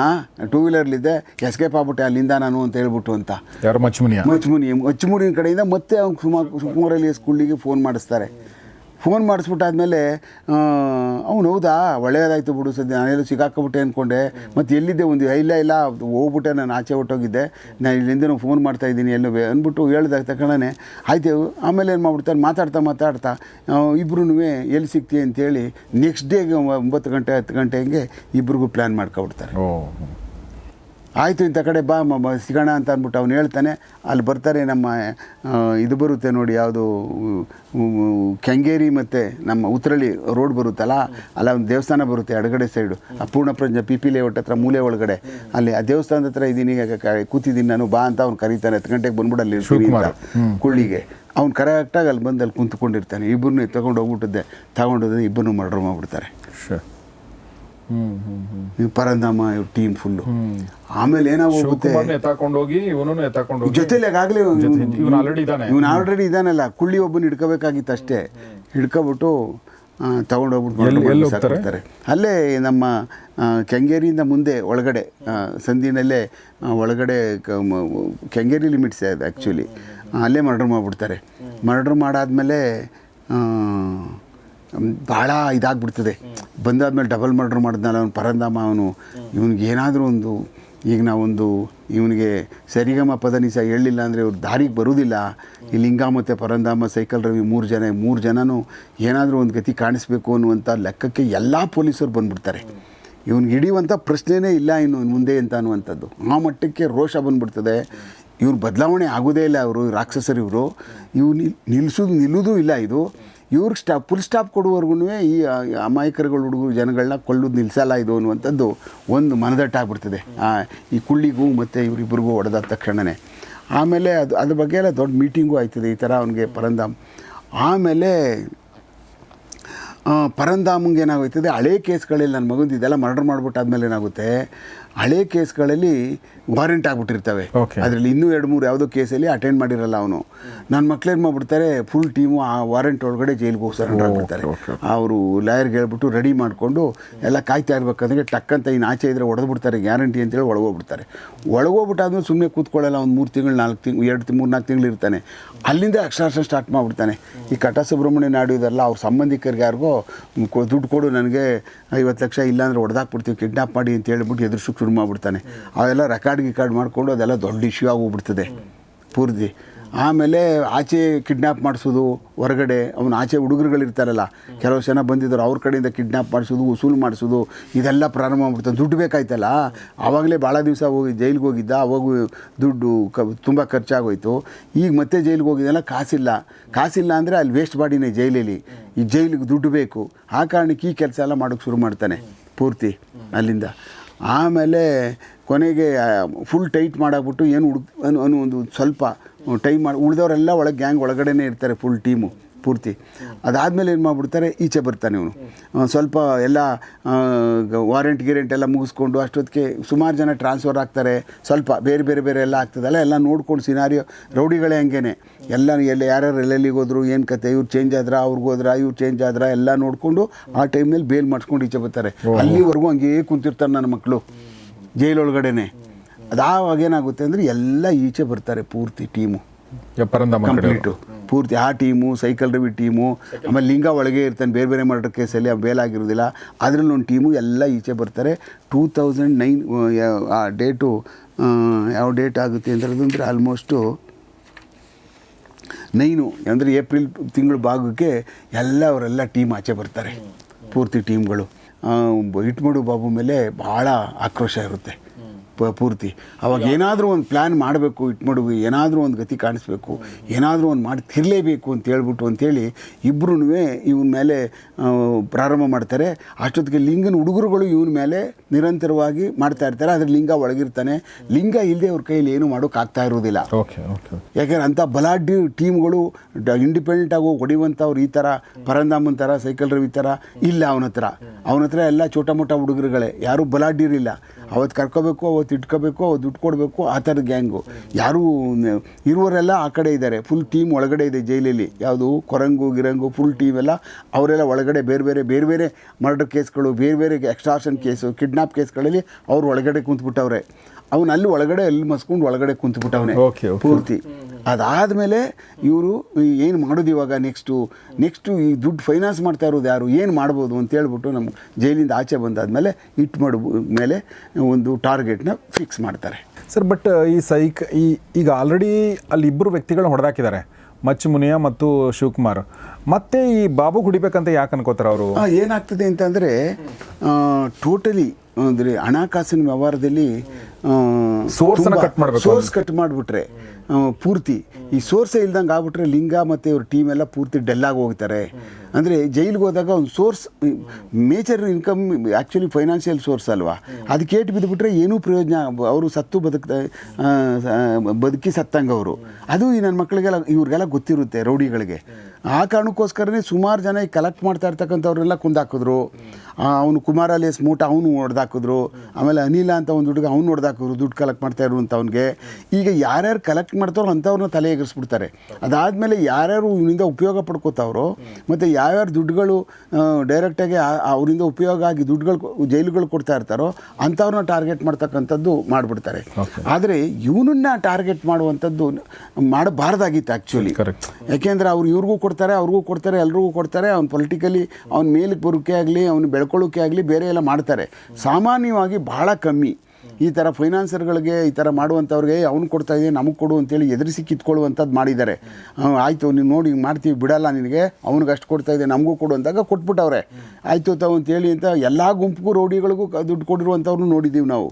ಟೂ ವೀಲರ್ಲಿದ್ದೆ ಎಸ್ಕೇಪ್ ಆಗ್ಬಿಟ್ಟೆ ಅಲ್ಲಿಂದ ನಾನು ಅಂತ ಹೇಳ್ಬಿಟ್ಟು ಅಂತ. ಯಾರು ಮಚ್ಮುನಿ ಮಚ್ಮುನಿ ಮಚ್ಮುನಿಯ ಕಡೆಯಿಂದ ಮತ್ತೆ ಅವ್ನು ಸುಮಾರು ಸುಕುಮಾರಲ್ಲಿ ಸ್ಕೂಲಿಗೆ ಫೋನ್ ಮಾಡಿಸ್ತಾರೆ. ಫೋನ್ ಮಾಡಿಸ್ಬಿಟ್ಟಾದ್ಮೇಲೆ ಅವ್ನು ಹೌದಾ? ಒಳ್ಳೆಯದಾಯ್ತು ಬಿಡು ಸದ್ಯ, ನಾನೆಲ್ಲೂ ಸಿಗಾಕೊಬಿಟ್ಟೆ ಅಂದ್ಕೊಂಡೆ ಮತ್ತು ಎಲ್ಲಿದ್ದೆ ಒಂದು ಇಲ್ಲ ಇಲ್ಲ, ಹೋಗ್ಬಿಟ್ಟೆ, ನಾನು ಆಚೆ ಹೊಟ್ಟೋಗಿದ್ದೆ ನಾನು ಇಲ್ಲಿಂದ ಫೋನ್ ಮಾಡ್ತಾ ಇದ್ದೀನಿ, ಎಲ್ಲೋ ಅಂದ್ಬಿಟ್ಟು ಹೇಳ್ದಾಗ ತಕ್ಷಣನೇ, ಆಯ್ತು, ಆಮೇಲೆ ಏನು ಮಾಡ್ಬಿಡ್ತಾರೆ? ಮಾತಾಡ್ತಾ ಮಾತಾಡ್ತಾ ಇಬ್ಬರೂ ಎಲ್ಲಿ ಸಿಗ್ತೀವಿ ಅಂತೇಳಿ ನೆಕ್ಸ್ಟ್ ಡೇಗೆ ಒಂಬತ್ತು ಗಂಟೆ, ಹತ್ತು ಗಂಟೆ ಹಂಗೆ ಇಬ್ರಿಗೂ ಪ್ಲ್ಯಾನ್ ಮಾಡ್ಕೊಬಿಡ್ತಾರೆ. ಆಯಿತು ಇಂಥ ಕಡೆ ಬಾ ಮ- ಸಿಗೋಣ ಅಂತ ಅಂದ್ಬಿಟ್ಟು ಅವ್ನು ಹೇಳ್ತಾನೆ. ಅಲ್ಲಿ ಬರ್ತಾರೆ ನಮ್ಮ ಇದು ಬರುತ್ತೆ ನೋಡಿ ಯಾವುದು ಕೆಂಗೇರಿ ಮತ್ತು ನಮ್ಮ ಉತ್ತರಳ್ಳಿ ರೋಡ್ ಬರುತ್ತಲ್ಲ ಅಲ್ಲ ಒಂದು ದೇವಸ್ಥಾನ ಬರುತ್ತೆ ಎಡಗಡೆ ಸೈಡು. ಆ ಪೂರ್ಣಪ್ರಜ್ಞ ಪಿ ಪಿ ಲೇಔಟ್ ಹತ್ರ ಮೂಲೆ ಒಳಗಡೆ. ಅಲ್ಲಿ ಆ ದೇವಸ್ಥಾನದ ಹತ್ರ ಇದ್ದೀನಿ ಕೂತಿದ್ದೀನಿ ನಾನು ಬಾ ಅಂತ ಅವ್ನು ಕರೀತಾನೆ. ಹತ್ತು ಗಂಟೆಗೆ ಬಂದ್ಬಿಡು ಅಲ್ಲಿ ಕುಳ್ಳಿಗೆ. ಅವ್ನು ಕರೆಕ್ಟಾಗಿ ಅಲ್ಲಿ ಬಂದು ಅಲ್ಲಿ ಕುಂತ್ಕೊಂಡಿರ್ತಾನೆ. ಇಬ್ಬರನ್ನೂ ತಗೊಂಡು ಹೋಗ್ಬಿಟ್ಟಿದ್ದೆ. ತಗೊಂಡೋದ್ರೆ ಇಬ್ಬರನ್ನೂ ಮರ್ಡರ್ ಮಾಡಿಬಿಡ್ತಾರೆ. ಶ್ ಹ್ಞೂ ಇವ್ರ ಪರಂಧಾಮ ಟೀಮ್ ಫುಲ್ಲು ಆಮೇಲೆ ಏನಾಗೋಗುತ್ತೆ ಹೋಗುತ್ತೆ? ಎತ್ತಾಕೊಂಡು ಹೋಗಿ ಇವನು ಎತ್ತಾಕೊಂಡು ಹೋಗಿ ಜೊತೆಲಿ ಆಗಲೇ ಇವನು ಆಲ್ರೆಡಿ ಇದ್ದಾನೆ. ಇವನು ಆಲ್ರೆಡಿ ಇದಾನಲ್ಲ ಕುಳ್ಳಿ ಒಬ್ಬನ ಹಿಡ್ಕೋಬೇಕಾಗಿತ್ತು ಅಷ್ಟೇ. ಹಿಡ್ಕೊಬಿಟ್ಟು ತಗೊಂಡೋಗ್ಬಿಟ್ಟು. ಅಲ್ಲೇ ನಮ್ಮ ಕೆಂಗೇರಿಯಿಂದ ಮುಂದೆ ಒಳಗಡೆ ಸಂಧಿನಲ್ಲೇ ಒಳಗಡೆ ಕೆಂಗೇರಿ ಲಿಮಿಟ್ಸ್ ಅದು ಆ್ಯಕ್ಚುಲಿ ಅಲ್ಲೇ ಮರ್ಡ್ರ್ ಮಾಡಿಬಿಡ್ತಾರೆ. ಮರ್ಡ್ರ್ ಮಾಡಾದ್ಮೇಲೆ ಭಾಳ ಇದಾಗ್ಬಿಡ್ತದೆ. ಬಂದಾದ್ಮೇಲೆ ಡಬಲ್ ಮರ್ಡರ್ ಮಾಡಿದ್ನಲ್ಲ ಅವನು ಪರಂದಾಮ ಅವನು. ಇವನಿಗೆ ಏನಾದರೂ ಒಂದು, ಈಗ ನಾವೊಂದು ಇವನಿಗೆ ಸರಿಗಮ ಪದನಿಸ ಹೇಳಲಿಲ್ಲ ಅಂದರೆ ಇವ್ರು ದಾರಿಗೆ ಬರುವುದಿಲ್ಲ ಈ ಲಿಂಗ ಮತ್ತು ಪರಂದಾಮ ಸೈಕಲ್ ರವಿ ಮೂರು ಜನ ಮೂರು ಜನನೂ ಏನಾದರೂ ಒಂದು ಗತಿ ಕಾಣಿಸ್ಬೇಕು ಅನ್ನುವಂಥ ಲೆಕ್ಕಕ್ಕೆ ಎಲ್ಲ ಪೊಲೀಸರು ಬಂದುಬಿಡ್ತಾರೆ. ಇವನಿಗೆ ಹಿಡಿಯುವಂಥ ಪ್ರಶ್ನೆನೇ ಇಲ್ಲ ಇನ್ನು ಮುಂದೆ ಅಂತ ಅನ್ನುವಂಥದ್ದು. ಆ ಮಟ್ಟಕ್ಕೆ ರೋಷ ಬಂದ್ಬಿಡ್ತದೆ. ಇವ್ರು ಬದಲಾವಣೆ ಆಗೋದೇ ಇಲ್ಲ ಅವರು ರಾಕ್ಷಸರು ಇವರು. ಇವ್ರು ನಿಲ್ಲಿಸೋದು ನಿಲ್ಲೋದು ಇಲ್ಲ ಇದು. ಇವ್ರಿಗೆ ಸ್ಟಾಪ್ ಫುಲ್ ಸ್ಟಾಪ್ ಕೊಡುವವರೆಗೂ ಈ ಅಮಾಯಕರುಗಳು ಹುಡುಗರು ಜನಗಳನ್ನ ಕೊಲ್ಲೋದು ನಿಲ್ಲಿಸಲ್ಲ ಇದು ಅನ್ನುವಂಥದ್ದು ಒಂದು ಮನದಟ್ಟಾಗ್ಬಿಡ್ತದೆ ಈ ಕುಳ್ಳಿಗೂ ಮತ್ತು ಇವರಿಬ್ಬರಿಗೂ ಹೊಡೆದ ತಕ್ಷಣವೇ ಆಮೇಲೆ ಅದು, ಅದ್ರ ಬಗ್ಗೆ ಎಲ್ಲ ದೊಡ್ಡ ಮೀಟಿಂಗು ಆಯ್ತದೆ ಈ ಥರ ಅವನಿಗೆ ಪರಂಧಾಮ್ ಆಮೇಲೆ ಪರಂಧಾಮಂಗೆ ಏನಾಗೋಯ್ತದೆ, ಹಳೆ ಕೇಸ್ಗಳಲ್ಲಿ ನನ್ನ ಮಗಂದು ಇದೆಲ್ಲ ಮರ್ಡರ್ ಮಾಡ್ಬಿಟ್ಟಾದ್ಮೇಲೆ ಏನಾಗುತ್ತೆ, ಹಳೆ ಕೇಸ್ಗಳಲ್ಲಿ ವಾರೆಂಟ್ ಆಗ್ಬಿಟ್ಟಿರ್ತವೆ. ಅದರಲ್ಲಿ ಇನ್ನೂ ಎರಡು ಮೂರು ಯಾವುದೋ ಕೇಸಲ್ಲಿ ಅಟೆಂಡ್ ಮಾಡಿರಲ್ಲ ಅವನು. ನನ್ನ ಮಕ್ಳೇನು ಮಾಡ್ಬಿಡ್ತಾರೆ ಫುಲ್ ಟೀಮು ಆ ವಾರೆಂಟ್ ಒಳಗಡೆ ಜೈಲಿಗೆ ಹೋಗಿ ಸರೆಂಡರ್ ಆಗ್ಬಿಡ್ತಾರೆ. ಅವರು ಲಾಯರ್ಗೆ ಹೇಳ್ಬಿಟ್ಟು ರೆಡಿ ಮಾಡಿಕೊಂಡು ಎಲ್ಲ ಕಾಯ್ತಾ ಇರ್ಬೇಕಂದ್ರೆ ಟಕ್ ಅಂತ ಇನ್ನು ಆಚೆ ಇದ್ರೆ ಹೊಡೆದು ಬಿಡ್ತಾರೆ ಗ್ಯಾರಂಟಿ ಅಂತೇಳಿ ಒಳಗೋಗ್ಬಿಡ್ತಾರೆ. ಒಳಗೋಗ್ಬಿಟ್ಟಾದ್ಮೇಲೆ ಸುಮ್ಮನೆ ಕೂತ್ಕೊಳ್ಳಲ್ಲ ಒಂದು ಮೂರು ತಿಂಗಳು ನಾಲ್ಕು ತಿಂಗಳು ಎರಡು ಮೂರು ನಾಲ್ಕು ತಿಂಗಳು ಇರ್ತಾನೆ. ಅಲ್ಲಿಂದ ಅಕ್ಷರಾರ್ಥ ಸ್ಟಾರ್ಟ್ ಮಾಡಿಬಿಡ್ತಾನೆ. ಈ ಕಟ ಸುಬ್ರಹ್ಮಣ್ಯ ನಾಯ್ಡು ಇದೆಲ್ಲ ಅವ್ರ ಸಂಬಂಧಿಕರಿಗೆ ಯಾರಿಗೋ ದುಡ್ಡು ಕೊಡು ನನಗೆ ಐವತ್ತು ಲಕ್ಷ ಇಲ್ಲಾಂದ್ರೆ ಹೊಡೆದಾಕ್ಬಿಡ್ತೀವಿ ಕಿಡ್ನಾಪ್ ಮಾಡಿ ಅಂತ ಹೇಳ್ಬಿಟ್ಟು ಎದುರಿಸೋಕೆ ಶುರು ಮಾಡಿಬಿಡ್ತಾನೆ. ಅವೆಲ್ಲ ರೆಕಾರ್ಡ್ ಗಿಕಾರ್ಡ್ ಮಾಡಿಕೊಂಡು ಅದೆಲ್ಲ ದೊಡ್ಡ ಇಶ್ಯೂ ಆಗೋಗ್ಬಿಡ್ತದೆ. ಪೂರ್ತಿ. ಆಮೇಲೆ ಆಚೆ ಕಿಡ್ನ್ಯಾಪ್ ಮಾಡಿಸೋದು, ಹೊರಗಡೆ ಅವನು ಆಚೆ ಹುಡುಗರುಗಳಿರ್ತಾರಲ್ಲ, ಕೆಲವು ಜನ ಬಂದಿದ್ದರು, ಅವ್ರ ಕಡೆಯಿಂದ ಕಿಡ್ನ್ಯಾಪ್ ಮಾಡಿಸೋದು, ವಸೂಲು ಮಾಡಿಸೋದು, ಇದೆಲ್ಲ ಪ್ರಾರಂಭ ಆಗ್ಬಿಡ್ತದೆ. ದುಡ್ಡು ಬೇಕಾಯ್ತಲ್ಲ? ಆವಾಗಲೇ ಭಾಳ ದಿವಸ ಹೋಗಿ ಜೈಲಿಗೆ ಹೋಗಿದ್ದ, ಅವಾಗೂ ದುಡ್ಡು ಕ, ತುಂಬ ಖರ್ಚಾಗೋಯ್ತು. ಈಗ ಮತ್ತೆ ಜೈಲಿಗೆ ಹೋಗಿದ್ದೆಲ್ಲ ಕಾಸಿಲ್ಲ. ಕಾಸಿಲ್ಲ ಅಂದರೆ ಅಲ್ಲಿ ವೇಸ್ಟ್ ಬಾಡಿನೇ ಜೈಲಲ್ಲಿ. ಈ ಜೈಲಿಗೆ ದುಡ್ಡು ಬೇಕು. ಆ ಕಾರಣಕ್ಕೆ ಈ ಕೆಲಸ ಎಲ್ಲ ಮಾಡೋಕ್ಕೆ ಶುರು ಮಾಡ್ತಾನೆ, ಪೂರ್ತಿ ಅಲ್ಲಿಂದ. ಆಮೇಲೆ ಕೊನೆಗೆ ಫುಲ್ ಟೈಟ್ ಮಾಡಾಕ್ಬಿಟ್ಟು ಏನು ಹುಡುಕ್ ಅನ್ ಅನ್ನೋ ಒಂದು ಸ್ವಲ್ಪ ಟೈಮ್ ಮಾಡಿ ಉಳಿದವರೆಲ್ಲ ಒಳಗೆ ಗ್ಯಾಂಗ್ ಒಳಗಡೆನೇ ಇರ್ತಾರೆ ಫುಲ್ ಟೀಮು ಪೂರ್ತಿ. ಅದಾದಮೇಲೆ ಏನು ಮಾಡಿಬಿಡ್ತಾರೆ ಈಚೆ ಬರ್ತಾನೆ ಇವನು. ಸ್ವಲ್ಪ ಎಲ್ಲ ವಾರೆಂಟ್ ಗಿರೆಂಟ್ ಎಲ್ಲ ಮುಗಿಸ್ಕೊಂಡು ಅಷ್ಟೊತ್ತಿಗೆ ಸುಮಾರು ಜನ ಟ್ರಾನ್ಸ್ಫರ್ ಆಗ್ತಾರೆ. ಸ್ವಲ್ಪ ಬೇರೆ ಬೇರೆ ಬೇರೆ ಎಲ್ಲ ಆಗ್ತದಲ್ಲ ಎಲ್ಲ ನೋಡ್ಕೊಂಡು ಸಿನಾರಿಯೋ ರೌಡಿಗಳೇ ಹಂಗೇನೆ. ಎಲ್ಲ ಎಲ್ಲ ಯಾರ್ಯಾರು ಎಲ್ಲೆಲ್ಲಿಗೆ ಹೋದ್ರು ಏನು ಕತೆ ಇವ್ರು ಚೇಂಜ್ ಆದ್ರ ಅವ್ರಿಗೆ ಹೋದ್ರ ಇವ್ರು ಚೇಂಜ್ ಆದ್ರ ಎಲ್ಲ ನೋಡಿಕೊಂಡು ಆ ಟೈಮಲ್ಲಿ ಬೇಲ್ ಮಾಡಿಸ್ಕೊಂಡು ಈಚೆ ಬರ್ತಾರೆ. ಅಲ್ಲಿವರೆಗೂ ಹಂಗೇ ಕುಂತಿರ್ತಾರೆ ನನ್ನ ಮಕ್ಕಳು ಜೈಲೊಳಗಡೆನೆ. ಅದಾವಾಗ ಏನಾಗುತ್ತೆ ಅಂದರೆ ಎಲ್ಲ ಈಚೆ ಬರ್ತಾರೆ ಪೂರ್ತಿ ಟೀಮು. ಕಂಪ್ಲೀಟು. ಪೂರ್ತಿ ಆ ಟೀಮು ಸೈಕಲ್ ರವಿ ಟೀಮು ಆಮೇಲೆ ಲಿಂಗ ಒಳಗೆ ಇರ್ತಾನೆ ಬೇರೆ ಬೇರೆ ಮರ್ಡರ್ ಕೇಸಲ್ಲಿ ಆ ಬೇಲಾಗಿರೋದಿಲ್ಲ ಅದರಲ್ಲಿ ಒಂದು ಟೀಮು ಎಲ್ಲ ಈಚೆ ಬರ್ತಾರೆ. ಟೂ ತೌಸಂಡ್ ನೈನ್ ಆ ಡೇಟು ಯಾವ ಡೇಟ್ ಆಗುತ್ತೆ ಅಂದರೆ ಆಲ್ಮೋಸ್ಟು ನೈನು ಅಂದರೆ ಏಪ್ರಿಲ್ ತಿಂಗಳ ಭಾಗಕ್ಕೆ ಎಲ್ಲ ಅವರೆಲ್ಲ ಟೀಮ್ ಆಚೆ ಬರ್ತಾರೆ. ಪೂರ್ತಿ ಟೀಮ್ಗಳು. ಇಟ್ಮಡು ಬಾಬು ಮೇಲೆ ಭಾಳ ಆಕ್ರೋಶ ಇರುತ್ತೆ. ಪೂರ್ತಿ. ಅವಾಗ ಏನಾದರೂ ಒಂದು ಪ್ಲ್ಯಾನ್ ಮಾಡಬೇಕು ಇಟ್ಮಡುಗೆ ಏನಾದರೂ ಒಂದು ಗತಿ ಕಾಣಿಸ್ಬೇಕು ಏನಾದರೂ ಒಂದು ಮಾಡಿ ತಿರ್ಲೇಬೇಕು ಅಂತ ಹೇಳ್ಬಿಟ್ಟು ಅಂತೇಳಿ ಇಬ್ಬರೂ ಇವನ ಮೇಲೆ ಪ್ರಾರಂಭ ಮಾಡ್ತಾರೆ. ಅಷ್ಟೊತ್ತಿಗೆ ಲಿಂಗನ ಹುಡುಗರುಗಳು ಇವನ ಮೇಲೆ ನಿರಂತರವಾಗಿ ಮಾಡ್ತಾ ಇರ್ತಾರೆ. ಆದರೆ ಲಿಂಗ ಒಳಗಿರ್ತಾನೆ. ಲಿಂಗ ಇಲ್ಲದೆ ಅವ್ರ ಕೈಯಲ್ಲಿ ಏನು ಮಾಡೋಕ್ಕಾಗ್ತಾ ಇರೋದಿಲ್ಲ ಓಕೆ ಓಕೆ ಯಾಕೆಂದ್ರೆ ಅಂಥ ಬಲಾಢ್ಯ ಟೀಮ್ಗಳು ಇಂಡಿಪೆಂಡೆಂಟ್ ಆಗಿ ಹೊಡಿವಂಥವ್ರು ಈ ಥರ ಪರಂದಾಮನ್ ಥರ ಸೈಕಲ್ ರವಿ ಥರ ಇಲ್ಲ ಅವನ ಹತ್ರ ಅವನ ಹತ್ರ ಎಲ್ಲ ಚೋಟ ಮೋಟ ಹುಡುಗರುಗಳೇ. ಯಾರೂ ಬಲಾಢ್ಯರಿಲ್ಲ. ಅವತ್ತು ಕರ್ಕೋಬೇಕು ಅವತ್ತು ಇಟ್ಕೋಬೇಕು ಅವ್ರು ದುಡ್ಡು ಕೊಡಬೇಕು, ಆ ಥರದ ಗ್ಯಾಂಗು. ಯಾರೂ ಇರುವರೆಲ್ಲ ಆ ಕಡೆ ಇದ್ದಾರೆ. ಫುಲ್ ಟೀಮ್ ಒಳಗಡೆ ಇದೆ ಜೈಲಲ್ಲಿ. ಯಾವುದು? ಕೊರಂಗು, ಗಿರಂಗು ಫುಲ್ ಟೀಮ್ ಎಲ್ಲ ಅವರೆಲ್ಲ ಒಳಗಡೆ ಬೇರೆ ಬೇರೆ ಬೇರೆ ಬೇರೆ ಮರ್ಡರ್ ಕೇಸ್ಗಳು, ಬೇರೆ ಬೇರೆ ಎಕ್ಸ್ಟ್ರಾಷನ್ ಕೇಸು ಕಿಡ್ನಾಪ್ ಕೇಸ್ಗಳಲ್ಲಿ ಅವರು ಒಳಗಡೆ ಕುಂತ್ಬಿಟ್ಟವ್ರೆ. ಅವನು ಅಲ್ಲಿ ಒಳಗಡೆ ಅಲ್ಲಿ ಮಸ್ಕೊಂಡು ಒಳಗಡೆ ಕುಂತ್ಬಿಟ್ಟವನೆ. ಪೂರ್ತಿ. ಅದಾದಮೇಲೆ ಇವರು ಏನು ಮಾಡೋದು ಇವಾಗ ನೆಕ್ಸ್ಟು ನೆಕ್ಸ್ಟು ಈ ದುಡ್ಡು ಫೈನಾನ್ಸ್ ಮಾಡ್ತಾ ಇರೋದು ಯಾರು? ಏನು ಮಾಡ್ಬೋದು ಅಂತ ಹೇಳ್ಬಿಟ್ಟು ನಮ್ಮ ಜೈಲಿಂದ ಆಚೆ ಬಂದಾದಮೇಲೆ ಇಟ್ ಮಾಡ ಮೇಲೆ ಒಂದು ಟಾರ್ಗೆಟ್ನ ಫಿಕ್ಸ್ ಮಾಡ್ತಾರೆ. ಸರ್ ಬಟ್ ಈ ಸೈಕ್ ಈ ಈಗ ಆಲ್ರೆಡಿ ಅಲ್ಲಿ ಇಬ್ಬರು ವ್ಯಕ್ತಿಗಳು ಹೊಡೆದಾಕಿದ್ದಾರೆ. ಮಚ್ಚು ಮುನಿಯ ಮತ್ತು ಶಿವಕುಮಾರ್. ಮತ್ತೆ ಈ ಬಾಬು ಹುಡಿಬೇಕಂತ ಯಾಕೆ ಅನ್ಕೋತಾರೆ ಅವರು? ಏನಾಗ್ತದೆ ಅಂತಂದರೆ ಟೋಟಲಿ ಅಂದರೆ ಹಣಕಾಸಿನ ವ್ಯವಹಾರದಲ್ಲಿ Source ಕಟ್ ಮಾಡಬೇಕು ಸೋರ್ಸ್ ಕಟ್ ಮಾಡಿಬಿಟ್ರೆ ಪೂರ್ತಿ. ಈ ಸೋರ್ಸೇ ಇಲ್ದಂಗೆ ಆಗ್ಬಿಟ್ರೆ ಲಿಂಗ ಮತ್ತು ಇವ್ರ ಟೀಮ್ ಎಲ್ಲ ಪೂರ್ತಿ ಡೆಲ್ಲಾಗಿ ಹೋಗ್ತಾರೆ. ಅಂದರೆ ಜೈಲಿಗೆ ಹೋದಾಗ ಒಂದು source major income actually financial source ಅಲ್ವಾ? ಅದಕ್ಕೆ ಏಟು ಬಿದ್ದುಬಿಟ್ರೆ ಏನೂ ಪ್ರಯೋಜನ ಅವರು ಸತ್ತು ಬದುಕ ಬದುಕಿ ಸತ್ತಂಗೆ ಅವರು. ಅದು ಈ ನನ್ನ ಮಕ್ಕಳಿಗೆಲ್ಲ ಇವ್ರಿಗೆಲ್ಲ ಗೊತ್ತಿರುತ್ತೆ ರೌಡಿಗಳಿಗೆ. ಆ ಕಾರಣಕ್ಕೋಸ್ಕರನೇ ಸುಮಾರು ಜನ ಈ ಕಲೆಕ್ಟ್ ಮಾಡ್ತಾ ಇರ್ತಕ್ಕಂಥವ್ರನ್ನೆಲ್ಲ ಕುಂದಾಕಿದ್ರು. ಅವನು ಕುಮಾರ ಲೇಸ್ ಮೂಟ ಅವನು ಹೊಡೆದಾಕಿದ್ರು. ಆಮೇಲೆ ಅನಿಲ ಅಂತ ಒಂದು ಹುಡುಗ ಅವ್ನು ಹೊಡೆದಾಕಿದ್ರು ದುಡ್ಡು ಕಲೆಕ್ಟ್ ಮಾಡ್ತಾ ಇರುವಂಥವ್ನಿಗೆ ಈಗ ಯಾರ್ಯಾರು ಕಲೆಕ್ಟ್ ಮಾಡ್ತಾರೋ ಅಂಥವ್ರನ್ನ ತಲೆ ಎಗರಿಸ್ಬಿಡ್ತಾರೆ. ಅದಾದಮೇಲೆ ಯಾರ್ಯಾರು ಇವನಿಂದ ಉಪಯೋಗ ಪಡ್ಕೋತಾವ್ರೋ ಮತ್ತು ಯಾವ್ಯಾರು ದುಡ್ಡುಗಳು ಡೈರೆಕ್ಟಾಗಿ ಅವರಿಂದ ಉಪಯೋಗ ಆಗಿ ದುಡ್ಡುಗಳು ಜೈಲುಗಳು ಕೊಡ್ತಾ ಇರ್ತಾರೋ ಅಂಥವ್ರನ್ನ ಟಾರ್ಗೆಟ್ ಮಾಡ್ತಕ್ಕಂಥದ್ದು ಮಾಡಿಬಿಡ್ತಾರೆ. ಆದರೆ ಇವನನ್ನ ಟಾರ್ಗೆಟ್ ಮಾಡುವಂಥದ್ದು ಮಾಡಬಾರ್ದಾಗಿತ್ತು ಆ್ಯಕ್ಚುಲಿ ಕರೆಕ್ಟ್ ಯಾಕೆಂದರೆ ಅವ್ರು ಇವ್ರಿಗೂ ಕೊಡ್ತಾರೆ, ಅವ್ರಿಗೂ ಕೊಡ್ತಾರೆ, ಎಲ್ರಿಗೂ ಕೊಡ್ತಾರೆ, ಅವ್ನು ಪೊಲಿಟಿಕಲಿ ಅವ್ನ ಮೇಲಕ್ಕೆ ಬರೋಕ್ಕೆ ಆಗಲಿ, ಅವ್ನು ಬೆಳ್ಕೊಳ್ಳೋಕೆ ಆಗಲಿ ಬೇರೆ ಎಲ್ಲ ಮಾಡ್ತಾರೆ. ಸಾಮಾನ್ಯವಾಗಿ ಭಾಳ ಕಮ್ಮಿ. ಈ ಥರ ಫೈನಾನ್ಸರ್ಗಳಿಗೆ ಈ ಥರ ಮಾಡುವಂಥವ್ರಿಗೆ ಅವ್ನು ಕೊಡ್ತಾ ಇದೆ ನಮಗೆ ಕೊಡು ಅಂತೇಳಿ ಎದುರಿಸಿ ಕಿತ್ಕೊಳ್ಳುವಂಥದ್ದು ಮಾಡಿದ್ದಾರೆ. ಆಯಿತು, ನೀನು ನೋಡಿ, ಹಿಂಗೆ ಮಾಡ್ತೀವಿ, ಬಿಡಲ್ಲ ನಿನಗೆ, ಅವ್ನಿಗೆ ಅಷ್ಟು ಕೊಡ್ತಾ ಇದೆ ನಮಗೂ ಕೊಡು ಅಂದಾಗ ಕೊಟ್ಬಿಟ್ಟವ್ರೆ. ಆಯಿತು ತಾವು ಅಂತೇಳಿ ಅಂತ ಎಲ್ಲ ಗುಂಪಿಗೂ, ರೌಡಿಗಳಿಗೂ ದುಡ್ಡು ಕೊಡಿರುವಂಥವ್ರು ನೋಡಿದ್ದೀವಿ ನಾವು.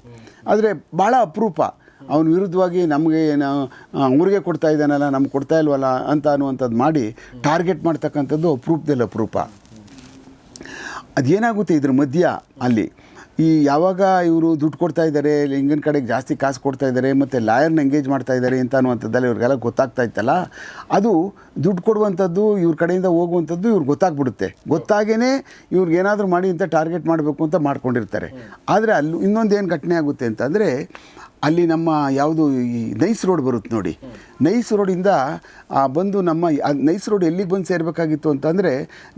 ಆದರೆ ಭಾಳ ಅಪರೂಪ. ಅವನ ವಿರುದ್ಧವಾಗಿ ನಮಗೆ ಅವ್ರಿಗೆ ಕೊಡ್ತಾ ಇದ್ದಾನಲ್ಲ, ನಮ್ಗೆ ಕೊಡ್ತಾ ಇಲ್ವಲ್ಲ ಅಂತ ಅನ್ನುವಂಥದ್ದು ಮಾಡಿ ಟಾರ್ಗೆಟ್ ಮಾಡ್ತಕ್ಕಂಥದ್ದು ಅಪರೂಪದಲ್ಲಿ ಅಪರೂಪ ಅದೇನಾಗುತ್ತೆ ಇದ್ರ ಮಧ್ಯ ಅಲ್ಲಿ? ಈ ಯಾವಾಗ ಇವರು ದುಡ್ಡು ಕೊಡ್ತಾ ಇದ್ದಾರೆ ಲಿಂಗನ ಕಡೆಗೆ ಜಾಸ್ತಿ ಕಾಸು ಕೊಡ್ತಾ ಇದ್ದಾರೆ, ಮತ್ತು ಲಾಯರ್ನ ಎಂಗೇಜ್ ಮಾಡ್ತಾ ಇದ್ದಾರೆ ಅಂತ ಅನ್ನುವಂಥದ್ದಲ್ಲಿ ಇವ್ರಿಗೆಲ್ಲ ಗೊತ್ತಾಗ್ತಾ ಇತ್ತಲ್ಲ? ಅದು ದುಡ್ಡು ಕೊಡುವಂಥದ್ದು, ಇವ್ರ ಕಡೆಯಿಂದ ಹೋಗುವಂಥದ್ದು ಇವ್ರಿಗೆ ಗೊತ್ತಾಗ್ಬಿಡುತ್ತೆ. ಗೊತ್ತಾಗೇ ಇವ್ರಿಗೆ ಏನಾದರೂ ಮಾಡಿ ಅಂತ ಟಾರ್ಗೆಟ್ ಮಾಡಬೇಕು ಅಂತ ಮಾಡ್ಕೊಂಡಿರ್ತಾರೆ. ಆದರೆ ಅಲ್ಲಿ ಇನ್ನೊಂದು ಏನು ಘಟನೆ ಆಗುತ್ತೆ ಅಂತಂದರೆ ಅಲ್ಲಿ ನಮ್ಮ ಯಾವುದು ಈ ನೈಸ್ ರೋಡ್ ಬರುತ್ತೆ ನೋಡಿ. ನೈಸ್ ರೋಡಿಂದ ಬಂದು ನಮ್ಮ ನೈಸ್ ರೋಡ್ ಎಲ್ಲಿಗೆ ಬಂದು ಸೇರಬೇಕಾಗಿತ್ತು ಅಂತಂದರೆ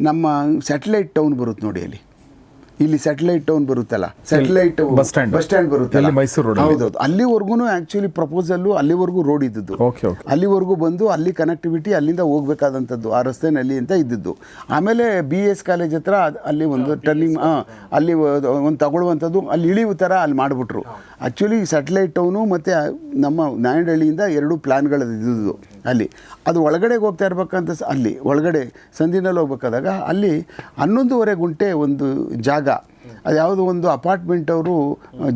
ನಮ್ಮ ಸ್ಯಾಟಲೈಟ್ ಟೌನ್ ಬರುತ್ತೆ ನೋಡಿ ಅಲ್ಲಿ. ಇಲ್ಲಿ ಸ್ಯಾಟಲೈಟ್ ಟೌನ್ ಬರುತ್ತಲ್ಲ? Satellite bus stand. Bus stand ಬರುತ್ತೆ ಮೈಸೂರು ರೋಡ್? ಹೌದೌದು. ಅಲ್ಲಿವರೆಗೂ ಆಕ್ಚುಲಿ ಪ್ರಪೋಸಲ್ಲು ಅಲ್ಲಿವರೆಗೂ ರೋಡ್ ಇದ್ದದ್ದು. ಅಲ್ಲಿವರೆಗೂ ಬಂದು ಅಲ್ಲಿ ಕನೆಕ್ಟಿವಿಟಿ ಅಲ್ಲಿಂದ ಹೋಗ್ಬೇಕಾದಂಥದ್ದು ಆ ರಸ್ತೆನಲ್ಲಿ ಅಂತ ಇದ್ದದ್ದು. ಆಮೇಲೆ ಬಿ ಎಸ್ ಕಾಲೇಜ್ ಹತ್ರ ಅಲ್ಲಿ ಒಂದು ಟರ್ನಿಂಗ್ ಅಲ್ಲಿ ಒಂದು ತಗೊಳ್ಳುವಂಥದ್ದು ಅಲ್ಲಿ ಇಳಿಯುವ ಥರ ಅಲ್ಲಿ ಮಾಡಿಬಿಟ್ರು. ಆ್ಯಕ್ಚುಲಿ ಸ್ಯಾಟಲೈಟ್ ಟೌನು ಮತ್ತು ನಮ್ಮ ನಾಯಂಡಹಳ್ಳಿಯಿಂದ ಎರಡು ಪ್ಲ್ಯಾನ್ಗಳು ಇದ್ದಿದ್ದು ಅಲ್ಲಿ. ಅದು ಒಳಗಡೆಗೆ ಹೋಗ್ತಾ ಇರ್ಬೇಕಂತ ಅಲ್ಲಿ ಒಳಗಡೆ ಸಂಧಿನಲ್ಲಿ ಹೋಗ್ಬೇಕಾದಾಗ ಅಲ್ಲಿ ಹನ್ನೊಂದುವರೆ ಗುಂಟೆ ಒಂದು ಜಾಗ ಅದು ಯಾವುದೋ ಒಂದು ಅಪಾರ್ಟ್ಮೆಂಟ್ ಅವರು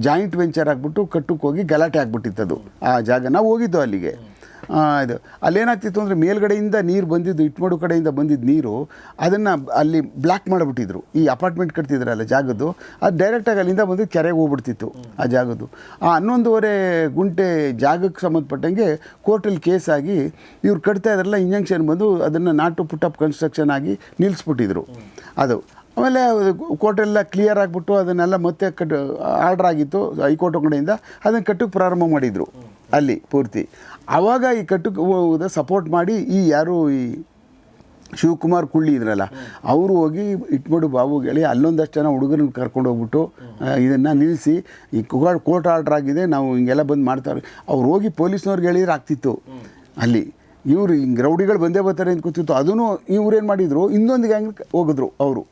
ಜಾಯಿಂಟ್ ವೆಂಚರ್ ಆಗಿಬಿಟ್ಟು ಕಟ್ಟಕ್ಕೆ ಹೋಗಿ ಗಲಾಟೆ ಅದು ಆ ಜಾಗ. ನಾವು ಹೋಗಿದ್ದು ಅಲ್ಲಿಗೆ. ಇದು, ಅಲ್ಲೇನಾಗ್ತಿತ್ತು ಅಂದರೆ ಮೇಲ್ಗಡೆಯಿಂದ ನೀರು ಬಂದಿದ್ದು, ಇಟ್ಮಡು ಕಡೆಯಿಂದ ಬಂದಿದ್ದ ನೀರು, ಅದನ್ನು ಅಲ್ಲಿ ಬ್ಲಾಕ್ ಮಾಡಿಬಿಟ್ಟಿದ್ರು. ಈ ಅಪಾರ್ಟ್ಮೆಂಟ್ ಕಟ್ತಿದ್ರಲ್ಲ ಜಾಗದ್ದು, ಅದು ಡೈರೆಕ್ಟಾಗಿ ಅಲ್ಲಿಂದ ಬಂದು ಕೆರೆಗೆ ಹೋಗ್ಬಿಡ್ತಿತ್ತು ಆ ಜಾಗದ್ದು. ಆ ಹನ್ನೊಂದುವರೆ ಗುಂಟೆ ಜಾಗಕ್ಕೆ ಸಂಬಂಧಪಟ್ಟಂಗೆ ಕೋರ್ಟಲ್ಲಿ ಕೇಸ್ ಆಗಿ ಇವ್ರು ಕಟ್ತಾ ಇದ್ರಲ್ಲ ಇಂಜೆಕ್ಷನ್ ಬಂದು ಅದನ್ನು ನಾಟು ಪುಟ್ಟಪ್ ಕನ್ಸ್ಟ್ರಕ್ಷನ್ ಆಗಿ ನಿಲ್ಲಿಸ್ಬಿಟ್ಟಿದ್ರು ಅದು ಆಮೇಲೆ ಕೋರ್ಟೆಲ್ಲ ಕ್ಲಿಯರ್ ಆಗಿಬಿಟ್ಟು ಅದನ್ನೆಲ್ಲ ಮತ್ತೆ ಕಟ್ ಆರ್ಡ್ರ್ ಆಗಿತ್ತು, ಹೈಕೋರ್ಟ್ ಕಡೆಯಿಂದ ಅದನ್ನು ಕಟ್ಟಕ್ಕೆ ಪ್ರಾರಂಭ ಮಾಡಿದರು ಅಲ್ಲಿ ಪೂರ್ತಿ. ಆವಾಗ ಈ ಕಟ್ಟಕ್ಕೆ ಸಪೋರ್ಟ್ ಮಾಡಿ ಈ ಯಾರು ಈ ಶಿವಕುಮಾರ್ ಕುಳ್ಳಿ ಇದ್ರಲ್ಲ, ಅವರು ಹೋಗಿ ಇಟ್ಬಿಡು ಬಾಬು ಹೇಳಿ ಅಲ್ಲೊಂದಷ್ಟು ಜನ ಹುಡುಗರನ್ನ ಕರ್ಕೊಂಡು ಹೋಗ್ಬಿಟ್ಟು ಇದನ್ನು ನಿಲ್ಲಿಸಿ ಈ ಕೋರ್ಟ್ ಆರ್ಡ್ರ್ ಆಗಿದೆ, ನಾವು ಹಿಂಗೆಲ್ಲ ಬಂದು ಮಾಡ್ತಾರೆ. ಅವ್ರು ಹೋಗಿ ಪೊಲೀಸ್ನವ್ರಿಗೆ ಹೇಳಿದ್ರೆ ಆಗ್ತಿತ್ತು ಅಲ್ಲಿ. ಇವರು ಹಿಂಗೆ ರೌಡಿಗಳು ಬಂದೇ ಬರ್ತಾರೆ ಅಂತ ಕೂತಿತ್ತು ಅದನ್ನು ಇವ್ರೇನು ಮಾಡಿದರು, ಇನ್ನೊಂದು ಗ್ಯಾಂಗ್ ಹೋಗಿದ್ರು ಅವರು.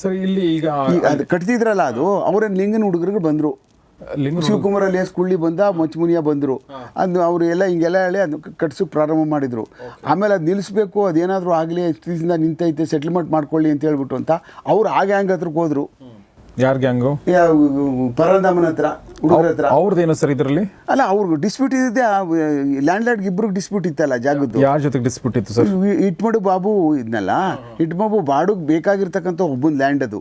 ಸರ್ ಇಲ್ಲಿ ಈಗ ಅದು ಕಟ್ತಿದ್ರಲ್ಲ ಅದು ಅವರೇನು ಲಿಂಗನ ಹುಡುಗರಿಗೆ ಬಂದರು. ಲಿಂಗ ಶಿವಕುಮಾರ್ ಅಲ್ಲಿ ಕುಳ್ಳಿ ಬಂದ ಮಚ್ಚಮುನಿಯ ಬಂದರು. ಅದು ಅವರು ಎಲ್ಲ ಹಿಂಗೆಲ್ಲ ಹೇಳಿ ಅದು ಕಟ್ಸೋಕೆ ಪ್ರಾರಂಭ ಮಾಡಿದರು. ಆಮೇಲೆ ಅದು ನಿಲ್ಲಿಸ್ಬೇಕು ಅದೇನಾದರೂ ಆಗಲಿ ಎಷ್ಟು ನಿಂತೈತೆ ಸೆಟ್ಲ್ಮೆಂಟ್ ಮಾಡ್ಕೊಳ್ಳಿ ಅಂತ ಹೇಳ್ಬಿಟ್ಟು ಅಂತ ಅವ್ರು ಆ ಗ್ಯಾಂಗ್ ಹತ್ರಕ್ಕೆ ಹೋದರು. ಯಾರು ಗ್ಯಾಂಗು ಪರಂದಾಮನ ಹತ್ರ. ಹುಡುಗರ ಹತ್ರ. ಅವ್ರದ್ದೇನು ಸರ್ ಇದರಲ್ಲಿ? ಅಲ್ಲ ಅವ್ರಿಗೆ ಡಿಸ್ಪ್ಯೂಟ್ ಇದ್ದಿದ್ದೆ ಲ್ಯಾಂಡ್ ಲಾರ್ಡ್ ಇಬ್ರಿಗೆ ಡಿಸ್ಪ್ಯೂಟ್ ಇತ್ತಲ್ಲ ಜಾಗದ್ದು. ಯಾರ ಜೊತೆಗೆ ಡಿಸ್ಪ್ಯೂಟ್ ಇತ್ತು ಸರ್? ಇಟ್ಮಡು ಬಾಬು ಇದ್ನಲ್ಲ ಇಟ್ಮಬು ಬಾಡುಗೆ ಬೇಕಾಗಿರ್ತಕ್ಕಂಥ ಒಬ್ಬನ ಲ್ಯಾಂಡ್ ಅದು?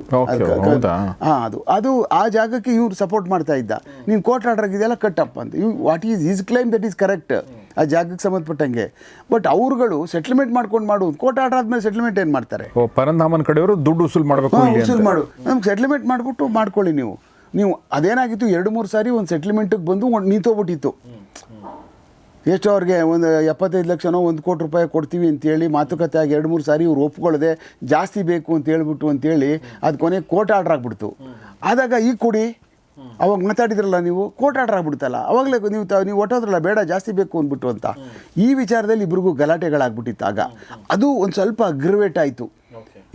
ಹಾ ಅದು. ಅದು ಆ ಜಾಗಕ್ಕೆ ಇವ್ರು ಸಪೋರ್ಟ್ ಮಾಡ್ತಾ ಇದ್ದ. ನೀನು ಕೋರ್ಟ್ ಆರ್ಡರ್ ಆಗಿದೆಯಲ್ಲ ಕಟ್ಟಪ್ಪ ಅಂತ. Even what is is claim that is correct ಆ ಜಾಗಕ್ಕೆ ಸಂಬಂಧಪಟ್ಟಂಗೆ. ಬಟ್ ಅವ್ರುಗಳು ಸೆಟ್ಲ್ಮೆಂಟ್ ಮಾಡ್ಕೊಂಡು ಮಾಡು ಕೋರ್ಟ್ ಆರ್ಡರ್ ಆದ್ಮೇಲೆ ಸೆಟ್ಲ್ಮೆಂಟ್ ಏನು ಮಾಡ್ತಾರೆ? ಪರಂಧಾಮನ್ ಕಡೆಯವರು ದುಡ್ಡು ವಸೂಲ್ ಮಾಡಬೇಕು ವಸೂಲ್ ಮಾಡು. ನಮ್ಗೆ ಸೆಟ್ಲ್ಮೆಂಟ್ ಮಾಡಿಬಿಟ್ಟು ಮಾಡ್ಕೊಳ್ಳಿ ನೀವು. ನೀವು ಅದೇನಾಗಿತ್ತು, ಎರಡು ಮೂರು ಸಾರಿ ಒಂದು ಸೆಟ್ಲ್ಮೆಂಟಿಗೆ ಬಂದು ನಿಂತೋಗ್ಬಿಟ್ಟಿತ್ತು. ಎಷ್ಟು ಅವ್ರಿಗೆ ಒಂದು ಎಪ್ಪತ್ತೈದು ಲಕ್ಷನೋ ಒಂದು ಕೋಟಿ ರೂಪಾಯಿ ಕೊಡ್ತೀವಿ ಅಂತೇಳಿ ಮಾತುಕತೆ ಆಗಿ ಎರಡು ಮೂರು ಸಾರಿ ಇವ್ರು ಒಪ್ಕೊಳ್ಳದೆ ಜಾಸ್ತಿ ಬೇಕು ಅಂತ ಹೇಳ್ಬಿಟ್ಟು ಅಂತೇಳಿ ಅದು ಕೊನೆಗೆ ಕೋರ್ಟ್ ಆರ್ಡ್ರ್ ಆಗ್ಬಿಡ್ತು. ಆದಾಗ ಈ ಕೊಡಿ ಅವಾಗ ಮಾತಾಡಿದ್ರಲ್ಲ ನೀವು, ಕೋರ್ಟ್ ಆರ್ಡ್ರ್ ಆಗ್ಬಿಡ್ತಲ್ಲ. ಅವಾಗಲೇ ನೀವು ನೀವು ಒಟ್ಟೋದ್ರಲ್ಲ ಬೇಡ, ಜಾಸ್ತಿ ಬೇಕು ಅಂದ್ಬಿಟ್ಟು ಅಂತ. ಈ ವಿಚಾರದಲ್ಲಿ ಇಬ್ರಿಗೂ ಗಲಾಟೆಗಳಾಗ್ಬಿಟ್ಟಿತ್ತು ಆಗ. ಅದು ಒಂದು ಸ್ವಲ್ಪ ಅಗ್ರವೇಟ್ ಆಯಿತು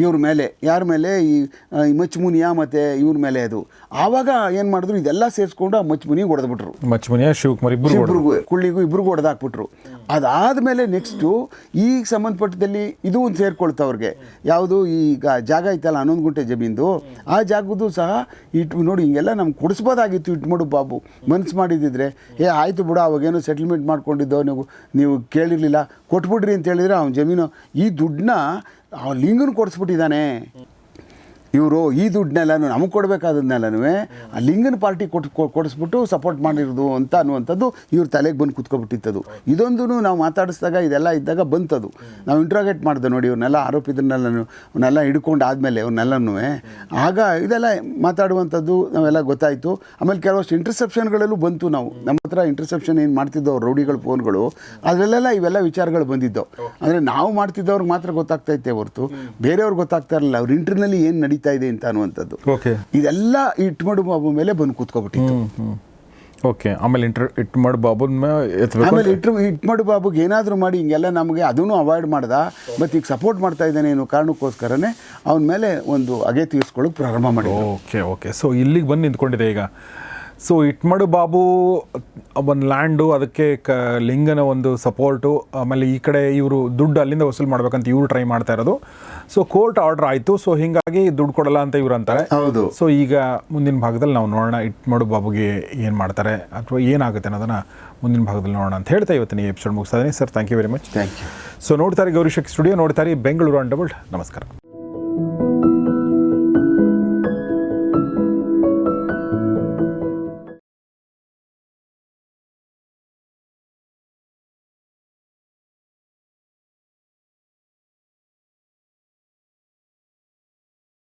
ಇವ್ರ ಮೇಲೆ ಯಾರ ಮೇಲೆ? ಈ ಮಚ್ಮುನಿಯ ಮತ್ತು ಇವ್ರ ಮೇಲೆ ಅದು. ಆವಾಗ ಏನು ಮಾಡಿದ್ರು ಇದೆಲ್ಲ ಸೇರಿಸ್ಕೊಂಡು ಆ ಮಚ್ಮುನಿಗೆ ಹೊಡೆದ್ಬಿಟ್ರು. ಮಚ್ಮುನಿಯ ಶಿವಕುಮಾರ್ ಇಬ್ಬರು ಇಬ್ಬರಿಗೂ ಕುಳ್ಳಿಗೂ ಇಬ್ಬರಿಗೂ ಹೊಡೆದಾಕ್ಬಿಟ್ರು. ಅದಾದಮೇಲೆ ನೆಕ್ಸ್ಟು ಈಗ ಸಂಬಂಧಪಟ್ಟದಲ್ಲಿ ಇದು ಒಂದು ಸೇರ್ಕೊಳ್ತಾ ಅವ್ರಿಗೆ. ಯಾವುದು ಈಗ ಜಾಗ ಐತಲ್ಲ ಹನ್ನೊಂದು ಗುಂಟೆ ಜಮೀನ್ದು. ಆ ಜಾಗದ್ದು ಸಹ ಇಟ್ಟು ನೋಡಿ ಹಿಂಗೆಲ್ಲ ನಮ್ಗೆ ಕೊಡಿಸ್ಬೋದಾಗಿತ್ತು ಇಟ್ಬಿಡು ಬಾಬು. ಮನ್ಸು ಮಾಡಿದ್ದಿದ್ರೆ ಏ ಆಯಿತು ಬಿಡು ಅವಾಗೇನು ಸೆಟ್ಲ್ಮೆಂಟ್ ಮಾಡ್ಕೊಂಡಿದ್ದೋ ನೀವು ನೀವು ಕೇಳಿರಲಿಲ್ಲ. ಕೊಟ್ಬಿಡ್ರಿ ಅಂತ ಹೇಳಿದ್ರೆ ಅವ್ನ ಜಮೀನು ಈ ದುಡ್ಡನ್ನ ಆ ಲಿಂಗನ ಕೊಡಿಸ್ಬಿಟ್ಟಿದ್ದಾನೆ. ಇವರು ಈ ದುಡ್ಡನ್ನೆಲ್ಲನೂ ನಮಗೆ ಕೊಡಬೇಕಾದನ್ನೆಲ್ಲನೂ ಆ ಲಿಂಗನ ಪಾರ್ಟಿ ಕೊಟ್ಟು ಕೊಡಿಸ್ಬಿಟ್ಟು ಸಪೋರ್ಟ್ ಮಾಡಿರೋದು ಅಂತ ಅನ್ನುವಂಥದ್ದು ಇವ್ರ ತಲೆಗೆ ಬಂದು ಕುತ್ಕೊಬಿಟ್ಟಿತ್ತದು. ಇದೊಂದು ನಾವು ಮಾತಾಡಿಸಿದಾಗ ಇದೆಲ್ಲ ಇದ್ದಾಗ ಬಂತದು. ನಾವು ಇಂಟ್ರಾಗೇಟ್ ಮಾಡಿದೆ ನೋಡಿ ಇವ್ರನ್ನೆಲ್ಲ ಆರೋಪಿದ್ರನ್ನೆಲ್ಲ ಅವನ್ನೆಲ್ಲ ಹಿಡ್ಕೊಂಡು ಆದಮೇಲೆ ಅವ್ರನ್ನೆಲ್ಲನೂ ಆಗ ಇದೆಲ್ಲ ಮಾತಾಡುವಂಥದ್ದು ನಾವೆಲ್ಲ ಗೊತ್ತಾಯಿತು. ಆಮೇಲೆ ಕೆಲವಷ್ಟು ಇಂಟರ್ಸೆಪ್ಷನ್ಗಳಲ್ಲೂ ಬಂತು ನಾವು. ನಮ್ಮ ಹತ್ರ ಇಂಟರ್ಸೆಪ್ಷನ್ ಏನು ಮಾಡ್ತಿದ್ದೋ ರೌಡಿಗಳ ಫೋನ್ಗಳು ಅದರಲ್ಲೆಲ್ಲ ಇವೆಲ್ಲ ವಿಚಾರಗಳು ಬಂದಿದ್ದವು. ಅಂದರೆ ನಾವು ಮಾಡ್ತಿದ್ದವ್ರಿಗೆ ಮಾತ್ರ ಗೊತ್ತಾಗ್ತಾ ಇತ್ತೆ ಹೊರತು ಬೇರೆಯವ್ರಿಗೆ ಗೊತ್ತಾಗ್ತಾ ಇರಲಿಲ್ಲ. ಅವ್ರ ಇಂಟರ್ನಲ್ಲಿ ಏನು ನಡೀತಾ ಇದೆ ಅಂತ ಅನ್ನುವಂಥದ್ದು. ಇದೆಲ್ಲ ಇಟ್ಮಡು ಬಾಬು ಮೇಲೆ ಬಂದು ಕೂತ್ಕೊಬಿಟ್ಟಿತ್ತು. ಓಕೆ ಆಮೇಲೆ ಇಂಟರ್ ಬಾಬುನ್ ಎತ್ತಬೇಕು ಆಮೇಲೆ ಇಟ್ರು ಇಟ್ಮಡು ಬಾಬುಗೆ ಏನಾದರೂ ಮಾಡಿ ಹಿಂಗೆಲ್ಲ ನಮಗೆ ಅದನ್ನು ಅವಾಯ್ಡ್ ಮಾಡ್ದ ಮತ್ತು ಈಗ ಸಪೋರ್ಟ್ ಮಾಡ್ತಾ ಇದ್ದಾನೆ ಏನು ಕಾರಣಕ್ಕೋಸ್ಕರನೇ ಅವನ ಮೇಲೆ ಒಂದು ಅಗೆ ತೀರಿಸ್ಕೊಳ್ಳೋಕೆ ಪ್ರಾರಂಭ ಮಾಡಿ ಓಕೆ ಓಕೆ ಸೊ ಇಲ್ಲಿಗೆ ಬಂದು ನಿಂತ್ಕೊಂಡಿದೆ ಈಗ. ಸೊ ಇಟ್ಮಡು ಬಾಬು ಒಂದು ಲ್ಯಾಂಡು ಅದಕ್ಕೆ ಕ ಲಿಂಗನ ಒಂದು ಸಪೋರ್ಟು ಆಮೇಲೆ ಈ ಕಡೆ ಇವರು ದುಡ್ಡು ಅಲ್ಲಿಂದ ವಸೂಲು ಮಾಡ್ಬೇಕಂತ ಇವರು ಟ್ರೈ ಮಾಡ್ತಾ ಇರೋದು. ಸೊ ಕೋರ್ಟ್ ಆರ್ಡರ್ ಆಯಿತು. ಸೊ ಹೀಗಾಗಿ ದುಡ್ಡು ಕೊಡಲ್ಲ ಅಂತ ಇವ್ರು ಅಂತಾರೆ. ಹೌದು. ಸೊ ಈಗ ಮುಂದಿನ ಭಾಗದಲ್ಲಿ ನಾವು ನೋಡೋಣ ಇಟ್ಮಡು ಬಾಬುಗೆ ಏನು ಮಾಡ್ತಾರೆ ಅಥವಾ ಏನಾಗುತ್ತೆ ಅನ್ನೋದನ್ನು ಮುಂದಿನ ಭಾಗದಲ್ಲಿ ನೋಡೋಣ ಅಂತ ಹೇಳ್ತಾ ಇವತ್ತಿನ ಈ ಎಪಿಸೋಡ್ ಮುಗಿಸ್ತಾ ಇದ್ದೀನಿ. Sir thank you very much thank you so ನೋಡ್ತಾರೆ ಗೌರಿಶಕ್ ಸ್ಟುಡಿಯೋ ನೋಡ್ತಾರೆ ಬೆಂಗಳೂರು ಅಂಡಬಲ್ಡ್ ನಮಸ್ಕಾರ.